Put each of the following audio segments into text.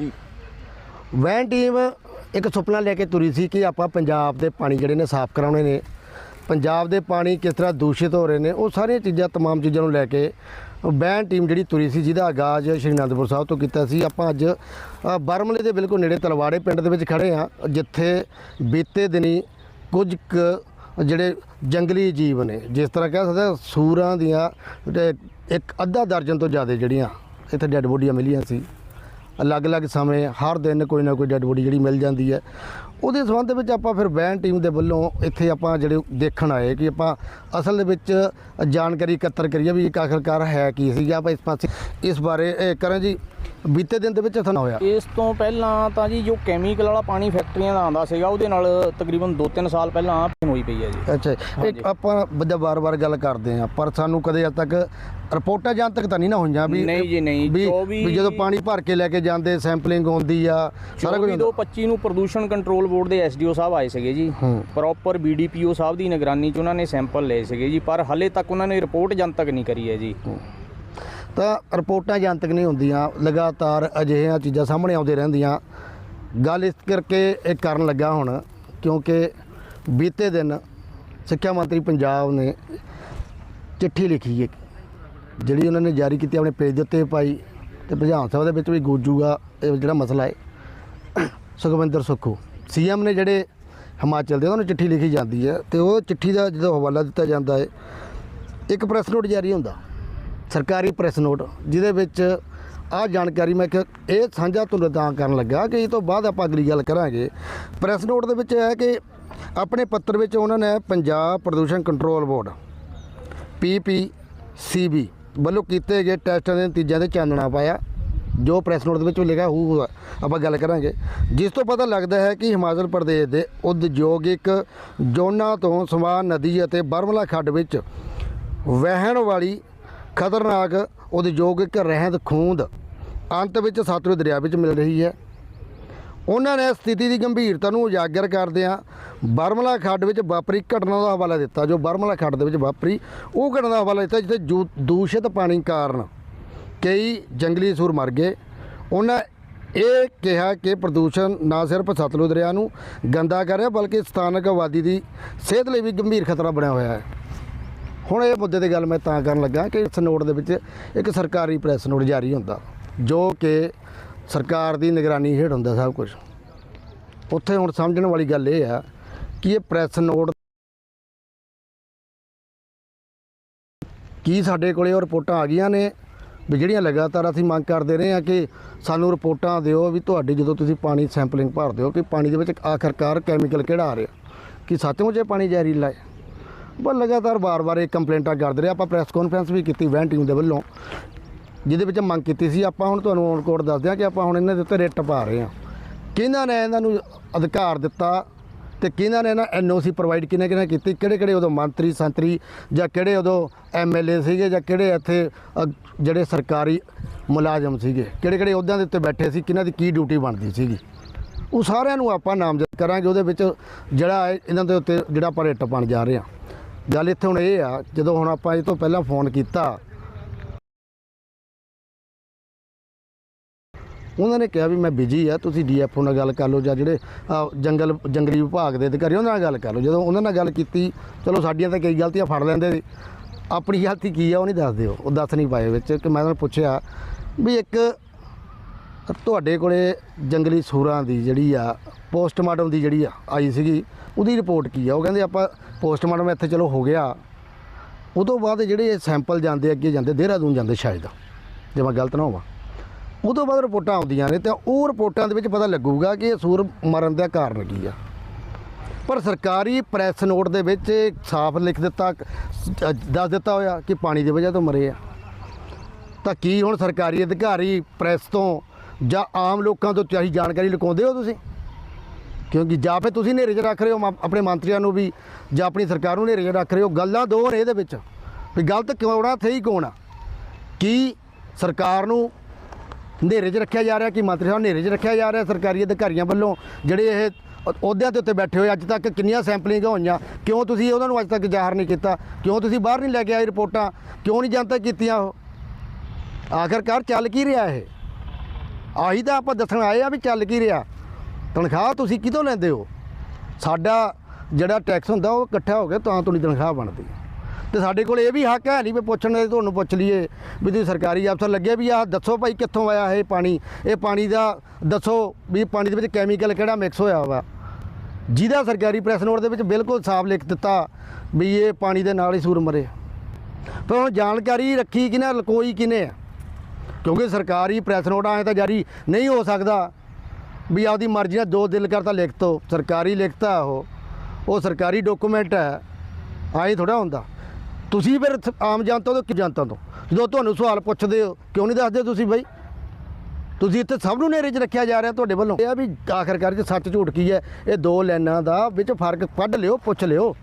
ਜੀ van team ਇੱਕ ਸੁਪਨਾ ਲੈ ਕੇ ਤੁਰੀ ਸੀ ਕਿ ਆਪਾਂ ਪੰਜਾਬ ਦੇ ਪਾਣੀ ਜਿਹੜੇ ਨੇ ਸਾਫ਼ ਕਰਾਉਣੇ ਨੇ ਪੰਜਾਬ ਦੇ ਪਾਣੀ ਕਿਸ ਤਰ੍ਹਾਂ ਦੂਸ਼ਿਤ ਹੋ ਰਹੇ ਨੇ ਉਹ ਸਾਰੀਆਂ ਚੀਜ਼ਾਂ तमाम ਚੀਜ਼ਾਂ ਨੂੰ ਲੈ ਕੇ ਵੈਨ ਟੀਮ ਜਿਹੜੀ ਤੁਰੀ ਸੀ ਜਿਹਦਾ ਆਗਾਜ਼ ਸ਼੍ਰੀ ਅਨੰਦਪੁਰ ਸਾਹਿਬ ਤੋਂ ਕੀਤਾ ਸੀ ਆਪਾਂ ਅੱਜ ਅ, ਬਰਮਲੇ ਦੇ ਬਿਲਕੁਲ ਨੇੜੇ ਤਲਵਾੜੇ ਪਿੰਡ ਦੇ ਵਿੱਚ ਖੜੇ ਆ ਜਿੱਥੇ ਬੀਤੇ ਦਿਨੀ ਕੁਝ ਕੁ ਜਿਹੜੇ ਜੰਗਲੀ ਜੀਵ ਨੇ ਜਿਸ ਤਰ੍ਹਾਂ ਕਹਿ ਸਕਦੇ ਹਾਂ, ਸੂਰਾਂ ਦੀਆਂ ਤੇ ਇੱਕ ਅੱਧਾ ਦਰਜਨ ਤੋਂ ਜ਼ਿਆਦਾ ਜਿਹੜੀਆਂ ਇੱਥੇ ਡੈੱਡ ਬੋਡੀਆਂ ਮਿਲੀਆਂ ਸੀ ਅਲੱਗ-ਅਲੱਗ ਸਮੇਂ ਹਰ ਦਿਨ ਕੋਈ ਨਾ ਕੋਈ ਡੈੱਡ ਬੋਡੀ ਜਿਹੜੀ ਮਿਲ ਜਾਂਦੀ ਹੈ। ਉਹਦੇ ਸੰਬੰਧ ਦੇ ਵਿੱਚ ਆਪਾਂ ਫਿਰ ਬੈਨ ਟੀਮ ਦੇ ਵੱਲੋਂ ਇੱਥੇ ਆਪਾਂ ਜਿਹੜੇ ਦੇਖਣ ਆਏ ਕਿ ਆਪਾਂ ਅਸਲ ਦੇ ਵਿੱਚ ਜਾਣਕਾਰੀ ਇਕੱਤਰ ਕਰੀਏ ਵੀ ਇੱਕ ਆਖਰਕਾਰ ਹੈ ਕੀ ਸੀਗਾ। ਆਪਾਂ ਇਸ ਪਾਸੇ ਇਸ ਬਾਰੇ, ਇਹ ਕਰਨ ਜੀ ਬੀਤੇ ਦਿਨ ਦੇ ਵਿੱਚ ਤੁਹਾਨੂੰ ਹੋਇਆ। ਇਸ ਤੋਂ ਪਹਿਲਾਂ ਤਾਂ ਜੀ ਜੋ ਕੈਮੀਕਲ ਵਾਲਾ ਪਾਣੀ ਫੈਕਟਰੀਆਂ ਦਾ ਆਉਂਦਾ ਸੀਗਾ ਉਹਦੇ ਨਾਲ ਤਕਰੀਬਨ 2-3 ਸਾਲ ਪਹਿਲਾਂ ਹੋਈ ਪਈ ਹੈ ਜੀ। ਅੱਛਾ ਇੱਕ ਆਪਾਂ ਬੱਜਾ ਵਾਰ-ਵਾਰ ਗੱਲ ਕਰਦੇ ਆ ਪਰ ਸਾਨੂੰ ਕਦੇ ਅੱਜ ਤੱਕ ਰਿਪੋਰਟਾਂ ਜਾਂ ਤੱਕ ਤਾਂ ਨਹੀਂ ਨਾ ਹੋਈਆਂ ਵੀ ਨਹੀਂ ਜੀ, ਨਹੀਂ। ਵੀ 24 ਵੀ ਜਦੋਂ ਪਾਣੀ ਭਰ ਕੇ ਲੈ ਕੇ ਜਾਂਦੇ ਸੈਂਪਲਿੰਗ ਹੁੰਦੀ ਆ ਸਾਰਾ ਕੁਝ 25 ਨੂੰ ਪ੍ਰਦੂਸ਼ਣ ਕੰਟਰੋਲ ਬੋਰਡ ਦੇ ਐਸਡੀਓ ਸਾਹਿਬ ਆਏ ਸੀਗੇ ਜੀ। ਪ੍ਰੋਪਰ ਬੀਡੀਪੀਓ ਸਾਹਿਬ ਦੀ ਨਿਗਰਾਨੀ 'ਚ ਉਹਨਾਂ ਨੇ ਸੈਂਪਲ ਲਏ ਸੀਗੇ ਜੀ ਪਰ ਹਲੇ ਤੱਕ ਉਹਨਾਂ ਨੇ ਰਿਪੋਰਟ ਜਨਤਕ ਨਹੀਂ ਕਰੀ ਹੈ ਜੀ। ਤਾਂ ਰਿਪੋਰਟਾਂ ਜਨਤਕ ਨਹੀਂ ਹੁੰਦੀਆਂ, ਲਗਾਤਾਰ ਅਜਿਹੀਆਂ ਚੀਜ਼ਾਂ ਸਾਹਮਣੇ ਆਉਂਦੇ ਰਹਿੰਦੀਆਂ। ਗੱਲ ਇਸ ਕਰਕੇ ਇਹ ਕਰਨ ਲੱਗਾ ਹੁਣ, ਕਿਉਂਕਿ ਬੀਤੇ ਦਿਨ ਸਿੱਖਿਆ ਮੰਤਰੀ ਪੰਜਾਬ ਨੇ ਚਿੱਠੀ ਲਿਖੀ ਹੈ ਜਿਹੜੀ ਉਹਨਾਂ ਨੇ ਜਾਰੀ ਕੀਤੀ ਆਪਣੇ ਪੇਜ ਦੇ ਉੱਤੇ ਪਾਈ, ਤੇ ਵਿਧਾਨ ਸਭਾ ਦੇ ਵਿੱਚ ਵੀ ਗੂੰਜੂਗਾ ਇਹ ਜਿਹੜਾ ਮਸਲਾ ਹੈ। ਸੁਖਵਿੰਦਰ ਸੁੱਖੂ, ਸੀਐਮ ਨੇ ਜਿਹੜੇ ਹਿਮਾਚਲ ਦੇ, ਉਹਨਾਂ ਨੂੰ ਚਿੱਠੀ ਲਿਖੀ ਜਾਂਦੀ ਹੈ, ਤੇ ਉਹ ਚਿੱਠੀ ਦਾ ਜਦੋਂ ਹਵਾਲਾ ਦਿੱਤਾ ਜਾਂਦਾ ਹੈ, ਇੱਕ ਪ੍ਰੈਸ ਨੋਟ ਜਾਰੀ ਹੁੰਦਾ। ਸਰਕਾਰੀ ਪ੍ਰੈਸ ਨੋਟ, ਜਿਹਦੇ ਵਿੱਚ ਆਹ ਜਾਣਕਾਰੀ ਮੈਂ ਕਿ ਇਹ ਸਾਂਝਾ ਤੁਹਾਨੂੰ ਤਾਂ ਕਰਨ ਲੱਗਾ ਕਿ ਇਹ ਤੋਂ ਬਾਅਦ ਆਪਾਂ ਅਗਲੀ ਗੱਲ ਕਰਾਂਗੇ। ਪ੍ਰੈਸ ਨੋਟ ਦੇ ਵਿੱਚ ਇਹ ਹੈ ਕਿ ਆਪਣੇ ਪੱਤਰ ਵਿੱਚ ਉਹਨਾਂ ਨੇ ਪੰਜਾਬ ਪ੍ਰਦੂਸ਼ਣ ਕੰਟਰੋਲ ਬੋਰਡ ਪੀਪੀਸੀਬੀ ਵੱਲੋਂ ਕੀਤੇ ਗਏ ਟੈਸਟਾਂ ਦੇ ਨਤੀਜਿਆਂ ਤੇ ਚਾਨਣਾ ਪਾਇਆ, ਜੋ ਪ੍ਰੈਸ ਨੋਟ ਦੇ ਵਿੱਚ ਲਿਖਿਆ ਹੋਊਗਾ ਆਪਾਂ ਗੱਲ ਕਰਾਂਗੇ। ਜਿਸ ਤੋਂ ਪਤਾ ਲੱਗਦਾ ਹੈ ਕਿ ਹਿਮਾਚਲ ਪ੍ਰਦੇਸ਼ ਦੇ ਉਦਯੋਗਿਕ ਜ਼ੋਨਾਂ ਤੋਂ ਸਮਾਨ ਨਦੀ ਅਤੇ ਬਰਮਲਾ ਖੱਡ ਵਿੱਚ ਵਹਿਣ ਵਾਲੀ ਖਤਰਨਾਕ ਉਦਯੋਗਿਕ ਰਹਿੰਦ ਖੂੰਦ ਅੰਤ ਵਿੱਚ ਸਤਲੁਜ ਦਰਿਆ ਵਿੱਚ ਮਿਲ ਰਹੀ ਹੈ। ਉਹਨਾਂ ਨੇ ਸਥਿਤੀ ਦੀ ਗੰਭੀਰਤਾ ਨੂੰ ਉਜਾਗਰ ਕਰਦਿਆਂ ਬਰਮਲਾ ਖੱਡ ਵਿੱਚ ਵਾਪਰੀ ਘਟਨਾ ਦਾ ਹਵਾਲਾ ਦਿੱਤਾ, ਜੋ ਬਰਮਲਾ ਖੱਡ ਦੇ ਵਿੱਚ ਵਾਪਰੀ, ਉਹ ਘਟਨਾ ਦਾ ਹਵਾਲਾ ਦਿੱਤਾ ਜਿੱਥੇ ਜੂ- ਦੂਸ਼ਿਤ ਪਾਣੀ ਕਾਰਨ ਕਈ ਜੰਗਲੀ ਸੂਰ ਮਰ ਗਏ। ਉਹਨਾਂ ਇਹ ਕਿਹਾ ਕਿ ਪ੍ਰਦੂਸ਼ਣ ਨਾ ਸਿਰਫ ਸਤਲੁਜ ਦਰਿਆ ਨੂੰ ਗੰਦਾ ਕਰ ਰਿਹਾ, ਬਲਕਿ ਸਥਾਨਕ ਆਬਾਦੀ ਦੀ ਸਿਹਤ ਲਈ ਵੀ ਗੰਭੀਰ ਖਤਰਾ ਬਣਿਆ ਹੋਇਆ ਹੈ। ਹੁਣ ਇਹ ਮੁੱਦੇ ਤੇ ਗੱਲ ਮੈਂ ਤਾਂ ਕਰਨ ਲੱਗਾ ਕਿ ਇਸ ਨੋਟ ਦੇ ਵਿੱਚ ਇੱਕ ਸਰਕਾਰੀ ਪ੍ਰੈਸ ਨੋਟ ਜਾਰੀ ਹੁੰਦਾ, ਜੋ ਕਿ ਸਰਕਾਰ ਦੀ ਨਿਗਰਾਨੀ ਹੇਠ ਹੁੰਦਾ ਸਭ ਕੁਝ ਉੱਥੇ ਹੁਣ ਸਮਝਣ ਵਾਲੀ ਗੱਲ ਇਹ ਆ ਕਿ ਇਹ ਪ੍ਰੈਸ ਨੋਟ ਕੀ ਸਾਡੇ ਕੋਲੇ ਉਹ ਰਿਪੋਰਟਾਂ ਆ ਗਈਆਂ ਨੇ, ਵੀ ਜਿਹੜੀਆਂ ਲਗਾਤਾਰ ਅਸੀਂ ਮੰਗ ਕਰਦੇ ਰਹੇ ਹਾਂ ਕਿ ਸਾਨੂੰ ਰਿਪੋਰਟਾਂ ਦਿਓ ਵੀ ਤੁਹਾਡੀ ਜਦੋਂ ਤੁਸੀਂ ਪਾਣੀ ਸੈਂਪਲਿੰਗ ਭਰਦੇ ਹੋ, ਕਿ ਪਾਣੀ ਦੇ ਵਿੱਚ ਆਖਰਕਾਰ ਕੈਮੀਕਲ ਕਿਹੜਾ ਆ ਰਿਹਾ, ਕਿ ਸੱਚਮੁੱਚ ਇਹ ਪਾਣੀ ਜ਼ਹਿਰੀਲਾ ਹੈ। ਪਰ ਲਗਾਤਾਰ ਵਾਰ-ਵਾਰ ਇਹ ਕੰਪਲੇਂਟਾਂ ਕਰਦੇ ਰਹੇ ਆਪਾਂ ਪ੍ਰੈਸ ਕਾਨਫਰੰਸ ਵੀ ਕੀਤੀ ਵੈਨ ਟੀਮ ਦੇ ਵੱਲੋਂ ਜਿਹਦੇ ਵਿੱਚ ਮੰਗ ਕੀਤੀ ਸੀ। ਆਪਾਂ ਹੁਣ ਤੁਹਾਨੂੰ ਔਨ ਕੋਡ ਦੱਸਦੇ ਹਾਂ ਕਿ ਆਪਾਂ ਹੁਣ ਇਹਨਾਂ ਦੇ ਉੱਤੇ ਰਿਟ ਪਾ ਰਹੇ ਹਾਂ ਕਿਹਨਾਂ ਨੇ ਇਹਨਾਂ ਨੂੰ ਅਧਿਕਾਰ ਦਿੱਤਾ ਤੇ ਕਿਹਨਾਂ ਨੇ ਇਹਨਾਂ ਐਨਓਸੀ ਪ੍ਰੋਵਾਈਡ ਕਿਹਨੇ ਕਿਹਨੇ ਕੀਤੀ? ਕਿਹੜੇ ਕਿਹੜੇ ਉਦੋਂ ਮੰਤਰੀ ਸੰਤਰੀ ਜਾਂ ਕਿਹੜੇ ਉਦੋਂ ਐਮਐਲਏ ਸੀਗੇ ਜਾਂ ਕਿਹੜੇ ਇੱਥੇ ਅ, ਜਿਹੜੇ ਸਰਕਾਰੀ ਮੁਲਾਜ਼ਮ ਸੀਗੇ? ਕਿਹੜੇ ਕਿਹੜੇ ਅਹੁਦਿਆਂ ਦੇ ਉੱਤੇ ਬੈਠੇ ਸੀ? ਕਿਹਨਾਂ ਦੀ ਕੀ ਡਿਊਟੀ ਬਣਦੀ ਸੀਗੀ? ਉਹ ਸਾਰਿਆਂ ਨੂੰ ਆਪਾਂ ਨਾਮਜ਼ਦ ਕਰਾਂਗੇ। ਉਹਦੇ ਵਿੱਚ ਜਿਹੜਾ ਹੈ ਇਹਨਾਂ ਦੇ ਉੱਤੇ ਜਿਹੜਾ ਆਪਾਂ ਰਿਟ ਪਾਉਣ ਜਾ ਰਹੇ ਹਾਂ ਗੱਲ ਇੱਥੇ ਹੁਣ ਇਹ ਆ, ਜਦੋਂ ਹੁਣ ਆਪਾਂ ਇਹ ਤੋਂ ਪਹਿਲਾਂ ਫੋਨ ਕੀਤਾ, ਉਹਨਾਂ ਨੇ ਕਿਹਾ ਵੀ ਮੈਂ ਬਿਜ਼ੀ ਆ, ਤੁਸੀਂ ਡੀਐਫਓ ਨਾਲ ਗੱਲ ਕਰ ਲਓ ਜਾਂ ਜਿਹੜੇ ਜੰਗਲ, ਜੰਗਲੀ ਵਿਭਾਗ ਦੇ ਅਧਿਕਾਰੀ, ਉਹਨਾਂ ਨਾਲ ਗੱਲ ਕਰ ਲਓ। ਜਦੋਂ ਉਹਨਾਂ ਨਾਲ ਗੱਲ ਕੀਤੀ, ਚਲੋ ਸਾਡੀਆਂ ਤਾਂ ਕਈ ਗਲਤੀਆਂ ਫੜ ਲੈਂਦੇ ਆਪਣੀ ਗਲਤੀ ਕੀ ਆ, ਉਹ ਨਹੀਂ ਦੱਸਦੇ ਉਹ ਉਹ ਦੱਸ ਨਹੀਂ ਪਾਏ ਵਿੱਚ, ਕਿ ਮੈਂ ਉਹਨਾਂ ਨੂੰ ਪੁੱਛਿਆ ਵੀ ਇੱਕ ਤੁਹਾਡੇ ਕੋਲੇ ਜੰਗਲੀ ਸੂਰਾਂ ਦੀ ਜਿਹੜੀ ਆ, ਪੋਸਟਮਾਰਟਮ ਦੀ ਜਿਹੜੀ ਆ, ਆਈ ਸੀਗੀ ਉਹਦੀ ਰਿਪੋਰਟ ਕੀ ਆ? ਉਹ ਕਹਿੰਦੇ ਆਪਾਂ ਪੋਸਟਮਾਰਟਮ ਇੱਥੇ ਚਲੋ ਹੋ ਗਿਆ। ਉਹ ਤੋਂ ਬਾਅਦ ਜਿਹੜੇ ਸੈਂਪਲ ਜਾਂਦੇ ਅੱਗੇ ਜਾਂਦੇ, ਦੇਹਰਾਦੂਨ ਜਾਂਦੇ ਸ਼ਾਇਦ। ਜੇ ਮੈਂ ਗਲਤ ਨਾ ਹੋਵਾਂ। ਉਹ ਤੋਂ ਬਾਅਦ ਰਿਪੋਰਟਾਂ ਆਉਂਦੀਆਂ ਨੇ ਤੇ ਉਹ ਰਿਪੋਰਟਾਂ ਦੇ ਵਿੱਚ ਪਤਾ ਲੱਗੂਗਾ ਕਿ ਇਹ ਸੂਰ ਮਰਨ ਦਾ ਕਾਰਨ ਕੀ ਆ। ਪਰ ਸਰਕਾਰੀ ਪ੍ਰੈਸ ਨੋਟ ਦੇ ਵਿੱਚ ਸਾਫ਼ ਲਿਖ ਦਿੱਤਾ, ਦੱਸ ਦਿੱਤਾ ਹੋਇਆ ਕਿ ਪਾਣੀ ਦੀ ਵਜ੍ਹਾ ਤੋਂ ਮਰੇ ਆ। ਤਾਂ ਕੀ ਹੁਣ ਸਰਕਾਰੀ ਅਧਿਕਾਰੀ ਪ੍ਰੈਸ ਤੋਂ ਜਾਂ ਆਮ ਲੋਕਾਂ ਤੋਂ ਚਾਹੀ ਜਾਣਕਾਰੀ ਲੁਕਾਉਂਦੇ ਹੋ ਤੁਸੀਂ? ਕਿਉਂਕਿ ਜਾਂ ਫਿਰ ਤੁਸੀਂ ਨੇਰੇ 'ਚ ਰੱਖ ਰਹੇ ਹੋ ਮ- ਆਪਣੇ ਮੰਤਰੀਆਂ ਨੂੰ ਵੀ, ਜਾਂ ਆਪਣੀ ਸਰਕਾਰ ਨੂੰ ਨੇਰੇ 'ਚ ਰੱਖ ਰਹੇ ਹੋ, ਗੱਲਾਂ ਦੋ ਨੇ ਇਹਦੇ ਵਿੱਚ। ਵੀ ਗਲਤ ਕਿਉਂ ਆ ਸਹੀ ਕੌਣ ਆ? ਕੀ ਸਰਕਾਰ ਨੂੰ ਹਨੇਰੇ 'ਚ ਰੱਖਿਆ ਜਾ ਰਿਹਾ, ਕਿ ਮੰਤਰੀ ਸਾਹਿਬ ਹਨੇਰੇ 'ਚ ਰੱਖਿਆ ਜਾ ਰਿਹਾ ਸਰਕਾਰੀ ਅਧਿਕਾਰੀਆਂ ਵੱਲੋਂ, ਜਿਹੜੇ ਇਹ ਅ- ਅਹੁਦਿਆਂ ਦੇ ਉੱਤੇ ਬੈਠੇ ਹੋਏ ਅੱਜ ਤੱਕ ਕਿੰਨੀਆਂ ਸੈਂਪਲਿੰਗ ਹੋਈਆਂ, ਕਿਉਂ ਤੁਸੀਂ ਉਹਨਾਂ ਨੂੰ ਅੱਜ ਤੱਕ ਜ਼ਾਹਰ ਨਹੀਂ ਕੀਤਾ? ਕਿਉਂ ਤੁਸੀਂ ਬਾਹਰ ਨਹੀਂ ਲੈ ਕੇ ਆਏ ਰਿਪੋਰਟਾਂ? ਕਿਉਂ ਨਹੀਂ ਜਨਤਕ ਕੀਤੀਆਂ ਉਹ? ਆਖਰਕਾਰ ਚੱਲ ਕੀ ਰਿਹਾ ਇਹ? ਆਹੀ ਤਾਂ ਆਪਾਂ ਦੱਸਣ ਆਏ ਆ ਵੀ ਚੱਲ ਕੀ ਰਿਹਾ। ਤਨਖਾਹ ਤੁਸੀਂ ਕਿਦੋਂ ਲੈਂਦੇ ਹੋ? ਸਾਡਾ ਜਿਹੜਾ ਟੈਕਸ ਹੁੰਦਾ, ਉਹ ਇਕੱਠਾ ਹੋ ਗਿਆ, ਤਾਂ ਤੁਹਾਡੀ ਤਨਖਾਹ ਬਣਦੀ ਹੈ। ਤੇ ਸਾਡੇ ਕੋਲ ਇਹ ਵੀ ਹੱਕ ਹੈ ਨਹੀਂ ਵੀ ਪੁੱਛਣ ਦੇ, ਤੁਹਾਨੂੰ ਪੁੱਛ ਲਈਏ ਵੀ ਤੁਸੀਂ ਸਰਕਾਰੀ ਅਫਸਰ ਲੱਗੇ ਵੀ ਆਹ ਦੱਸੋ ਭਾਈ ਕਿੱਥੋਂ ਆਇਆ ਇਹ ਪਾਣੀ? ਇਹ ਪਾਣੀ ਦਾ ਦੱਸੋ ਵੀ ਪਾਣੀ ਦੇ ਵਿੱਚ ਕੈਮੀਕਲ ਕਿਹੜਾ ਮਿਕਸ ਹੋਇਆ ਵਾ? ਜਿਹਦਾ ਸਰਕਾਰੀ ਪ੍ਰੈਸ ਨੋਟ ਦੇ ਵਿੱਚ ਬਿਲਕੁਲ ਸਾਫ਼ ਲਿਖ ਦਿੱਤਾ ਵੀ ਇਹ ਪਾਣੀ ਦੇ ਨਾਲ ਹੀ ਸੂਰ ਮਰੇ। ਪਰ ਹੁਣ ਜਾਣਕਾਰੀ ਰੱਖੀ ਕਿ ਨਾ ਲਕੋਈ ਕਿਨੇ ਕਿਉਂਕਿ ਸਰਕਾਰੀ ਪ੍ਰੈਸ ਨੋਟ ਆਏ ਤਾਂ ਜਾਰੀ ਨਹੀਂ ਹੋ ਸਕਦਾ। ਵੀ ਆਪਦੀ ਮਰਜ਼ੀ ਨਾਲ ਜੋ ਦਿਲ ਕਰਤਾ ਲਿਖ ਤੋ। ਸਰਕਾਰੀ ਲਿਖਤਾ ਉਹ। ਉਹ ਸਰਕਾਰੀ ਡਾਕੂਮੈਂਟ ਹੈ। ਆਏ ਥੋੜਾ ਹੁੰਦਾ। ਤੁਸੀਂ ਫਿਰ ਆਮ ਜਨਤਾ ਤੋਂ ਕਿ ਜਨਤਾ ਤੋਂ? ਜਦੋਂ ਤੁਹਾਨੂੰ ਸਵਾਲ ਪੁੱਛਦੇ ਹੋ, ਕਿਉਂ ਨਹੀਂ ਦੱਸਦੇ ਤੁਸੀਂ ਬਈ? ਤੁਸੀਂ ਇੱਥੇ ਸਭ ਨੂੰ ਨੇਰੇ 'ਚ ਰੱਖਿਆ ਜਾ ਰਿਹਾ ਤੁਹਾਡੇ ਵੱਲੋਂ। ਇਹ ਆ ਵੀ ਆਖਰਕਾਰ ਜੇ ਸੱਚ ਝੂਠ ਕੀ ਹੈ, ਇਹ ਦੋ ਲਾਈਨਾਂ ਦਾ ਵਿੱਚ ਫ਼ਰਕ ਕੱਢ ਲਿਓ, ਪੁੱਛ ਲਿਓ।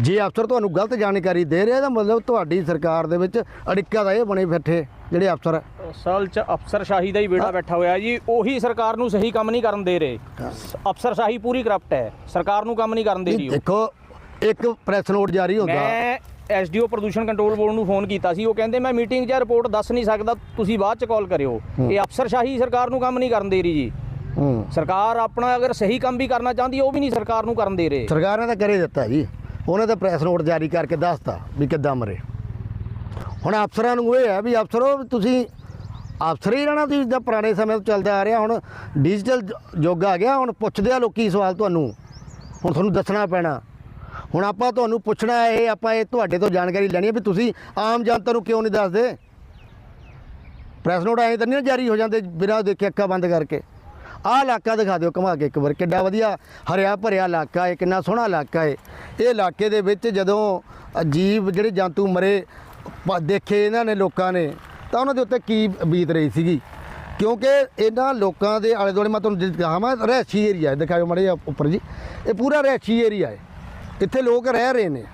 ਜੇ ਅਫਸਰ ਤੁਹਾਨੂੰ ਗਲਤ ਜਾਣਕਾਰੀ ਦੇ ਰਿਹਾ ਤਾਂ ਮਤਲਬ ਤੁਹਾਡੀ ਸਰਕਾਰ ਦੇ ਵਿੱਚ ਅੜਿੱਕਾ ਦਾ ਇਹ ਬਣੇ ਬੈਠੇ। ਜਿਹੜੇ ਅਫਸਰ ਅਸਲ 'ਚ ਅਫਸਰਸ਼ਾਹੀ ਦਾ ਹੀ ਬੇੜਾ ਬੈਠਾ ਹੋਇਆ ਜੀ। ਉਹੀ ਸਰਕਾਰ ਨੂੰ ਸਹੀ ਕੰਮ ਨਹੀਂ ਕਰਨ ਦੇ ਰਹੇ। ਅਫਸਰਸ਼ਾਹੀ ਪੂਰੀ ਕਰਪਟ ਹੈ। ਸਰਕਾਰ ਨੂੰ ਕੰਮ ਨਹੀਂ ਕਰਨ ਦੇ ਰਹੀ। ਦੇਖੋ ਇੱਕ ਪ੍ਰੈਸ ਨੋਟ ਜਾਰੀ ਹੁੰਦਾ। ਮੈਂ ਐਸਡੀਓ ਪ੍ਰਦੂਸ਼ਣ ਕੰਟਰੋਲ ਬੋਰਡ ਨੂੰ ਫੋਨ ਕੀਤਾ ਸੀ। ਉਹ ਕਹਿੰਦੇ ਮੈਂ ਮੀਟਿੰਗ 'ਚ ਰਿਪੋਰਟ ਦੱਸ ਨਹੀਂ ਸਕਦਾ। ਤੁਸੀਂ ਬਾਅਦ 'ਚ ਕਾਲ ਕਰਿਓ। ਇਹ ਅਫਸਰਸ਼ਾਹੀ ਸਰਕਾਰ ਨੂੰ ਕੰਮ ਨਹੀਂ ਕਰਨ ਦੇ ਰਹੀ ਜੀ। ਸਰਕਾਰ ਆਪਣਾ ਅਗਰ ਸਹੀ ਕੰਮ ਵੀ ਕਰਨਾ ਚਾਹੁੰਦੀ ਉਹ ਵੀ ਨਹੀਂ ਸਰਕਾਰ ਨੂੰ ਕਰਨ ਦੇ ਰਹੇ। ਸਰਕਾਰ ਨੇ ਤਾਂ ਕਰੇ ਦਿੱਤਾ ਜੀ। ਉਹਨੇ ਤਾਂ ਪ੍ਰੈਸ ਨੋਟ ਜਾਰੀ ਕਰਕੇ ਦੱਸਤਾ ਵੀ ਕਿੱਦਾਂ ਮਰੇ। ਹੁਣ ਅਫਸਰਾਂ ਨੂੰ ਇਹ ਹੈ ਵੀ ਅਫਸਰੋ, ਤੁਸੀਂ ਅਫਸਰ ਹੀ ਰਹਿਣਾ ਤੁਸੀਂ, ਜਿੱਦਾਂ ਪੁਰਾਣੇ ਸਮੇਂ ਤੋਂ ਚੱਲਦਾ ਆ ਰਿਹਾ, ਹੁਣ ਡਿਜੀਟਲ ਯੁੱਗ ਆ ਗਿਆ, ਹੁਣ ਪੁੱਛਦੇ ਆ ਲੋਕੀ ਸਵਾਲ ਤੁਹਾਨੂੰ। ਹੁਣ ਤੁਹਾਨੂੰ ਦੱਸਣਾ ਪੈਣਾ। ਹੁਣ ਆਪਾਂ ਤੁਹਾਨੂੰ ਪੁੱਛਣਾ ਇਹ ਆਪਾਂ ਇਹ ਤੁਹਾਡੇ ਤੋਂ ਜਾਣਕਾਰੀ ਲੈਣੀ ਹੈ ਵੀ ਤੁਸੀਂ ਆਮ ਜਨਤਾ ਨੂੰ ਕਿਉਂ ਨਹੀਂ ਦੱਸਦੇ? ਪ੍ਰੈਸ ਨੋਟ ਐਂ ਤਾਂ ਨਹੀਂ ਨਾ ਜਾਰੀ ਹੋ ਜਾਂਦੇ, ਬਿਨਾਂ ਦੇਖੇ ਅੱਖਾਂ ਬੰਦ ਕਰਕੇ। ਆਹ ਇਲਾਕਾ ਦਿਖਾ ਦਿਓ, ਘੁਮਾ ਕੇ ਇੱਕ ਵਾਰ, ਕਿੱਡਾ ਵਧੀਆ ਹਰਿਆ ਭਰਿਆ ਇਲਾਕਾ ਹੈ, ਕਿੰਨਾ ਸੋਹਣਾ ਇਲਾਕਾ ਹੈ। ਇਹ ਇਲਾਕੇ ਦੇ ਵਿੱਚ ਜਦੋਂ ਅਜੀਬ ਜਿਹੜੇ ਜੰਤੂ ਮਰੇ ਪ- ਦੇਖੇ ਇਹਨਾਂ ਨੇ ਲੋਕਾਂ ਨੇ, ਤਾਂ ਉਹਨਾਂ ਦੇ ਉੱਤੇ ਕੀ ਬੀਤ ਰਹੀ ਸੀਗੀ? ਕਿਉਂਕਿ ਇਹਨਾਂ ਲੋਕਾਂ ਦੇ ਆਲੇ ਦੁਆਲੇ ਮੈਂ ਤੁਹਾਨੂੰ ਜਿਸ ਕਹਾਵਾਂ ਰਹਿਸ਼ੀ ਏਰੀਆ ਹੈ ਦਿਖਾਓ ਮੜੇ ਉੱਪਰ ਜੀ। ਇਹ ਪੂਰਾ ਰਹਿਸ਼ੀ ਏਰੀਆ ਹੈ। ਇੱਥੇ ਲੋਕ ਰਹਿ ਰਹੇ ਨੇ।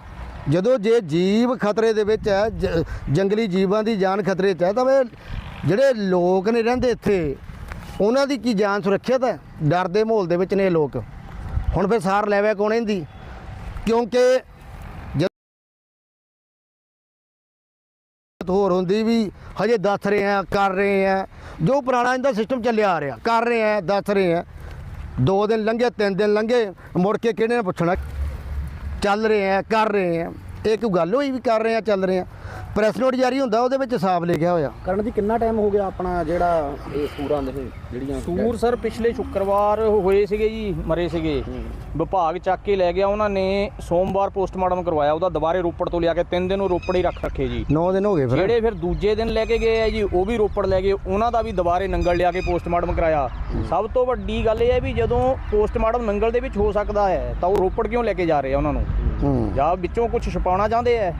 ਜਦੋਂ ਜੇ ਜੀਵ ਖਤਰੇ ਦੇ ਵਿੱਚ ਹੈ, ਜ- ਜੰਗਲੀ ਜੀਵਾਂ ਦੀ ਜਾਨ ਖਤਰੇ 'ਚ ਹੈ, ਤਾਂ ਵੇ ਜਿਹੜੇ ਲੋਕ ਨੇ ਰਹਿੰਦੇ ਇੱਥੇ, ਉਹਨਾਂ ਦੀ ਕੀ ਜਾਨ ਸੁਰੱਖਿਅਤ ਹੈ? ਡਰ ਦੇ ਮਾਹੌਲ ਦੇ ਵਿੱਚ ਨੇ ਇਹ ਲੋਕ। ਹੁਣ ਫਿਰ ਸਾਰ ਲੈਵੇ ਕੌਣ ਇਹਦੀ? ਕਿਉਂਕਿ ਹੋਰ ਹੁੰਦੀ ਵੀ ਹਜੇ ਦੱਸ ਰਹੇ ਆ, ਕਰ ਰਹੇ ਆ। ਜੋ ਪੁਰਾਣਾ ਇਹਦਾ ਸਿਸਟਮ ਚੱਲਿਆ ਆ ਰਿਹਾ, ਕਰ ਰਹੇ ਆ, ਦੱਸ ਰਹੇ ਆ। ਦੋ ਦਿਨ ਲੰਘੇ, ਤਿੰਨ ਦਿਨ ਲੰਘੇ, ਮੁੜ ਕੇ ਕਿਹਨੇ ਨੇ ਪੁੱਛਣਾ? ਚੱਲ ਰਹੇ ਆ, ਕਰ ਰਹੇ ਆ। ਇਹ ਕੋਈ ਗੱਲ ਹੋਈ ਵੀ ਕਰ ਰਹੇ ਆ, ਚੱਲ ਰਹੇ ਆ? ਪ੍ਰੈਸ ਨੋਟ ਜਾਰੀ ਹੁੰਦਾ ਉਹਦੇ ਵਿੱਚ ਸਾਫ਼ ਲਿਖਿਆ ਹੋਇਆ। ਕਰਨ ਜੀ ਕਿੰਨਾ ਟਾਈਮ ਹੋ ਗਿਆ ਆਪਣਾ ਜਿਹੜਾ ਇਹ ਸੂਰਾਂ ਦੇ ਜਿਹੜੀਆਂ ਸੂਰ ਸਰ ਪਿਛਲੇ ਸ਼ੁੱਕਰਵਾਰ ਹੋਏ ਸੀਗੇ ਜੀ ਮਰੇ ਸੀਗੇ। ਵਿਭਾਗ ਚੱਕ ਕੇ ਲੈ ਗਿਆ ਉਹਨਾਂ ਨੇ ਸੋਮਵਾਰ ਪੋਸਟਮਾਰਟਮ ਕਰਵਾਇਆ ਉਹਦਾ ਦੁਬਾਰੇ ਰੋਪੜ ਤੋਂ ਲਿਆ ਕੇ ਤਿੰਨ ਦਿਨ ਉਹ ਰੋਪੜ ਹੀ ਰੱਖ ਰੱਖੇ ਜੀ। 9 ਦਿਨ ਹੋ ਗਏ ਫਿਰ। ਜਿਹੜੇ ਫਿਰ ਦੂਜੇ ਦਿਨ ਲੈ ਕੇ ਗਏ ਆ ਜੀ ਉਹ ਵੀ ਰੋਪੜ ਲੈ ਗਏ ਉਹਨਾਂ ਦਾ ਵੀ ਦੁਬਾਰੇ ਨੰਗਲ ਲਿਆ ਕੇ ਪੋਸਟਮਾਰਟਮ ਕਰਾਇਆ। ਸਭ ਤੋਂ ਵੱਡੀ ਗੱਲ ਇਹ ਹੈ ਵੀ ਜਦੋਂ ਪੋਸਟਮਾਰਟਮ ਨੰਗਲ ਦੇ ਵਿੱਚ ਹੋ ਸਕਦਾ ਹੈ ਤਾਂ ਉਹ ਰੋਪੜ ਕਿਉਂ ਲੈ ਕੇ ਜਾ ਰਹੇ ਆ ਉਹਨਾਂ ਨੂੰ? ਜਾਂ ਵਿੱਚੋਂ ਕੁਝ ਛੁਪਾਉਣਾ ਚਾਹੁੰਦੇ ਆ?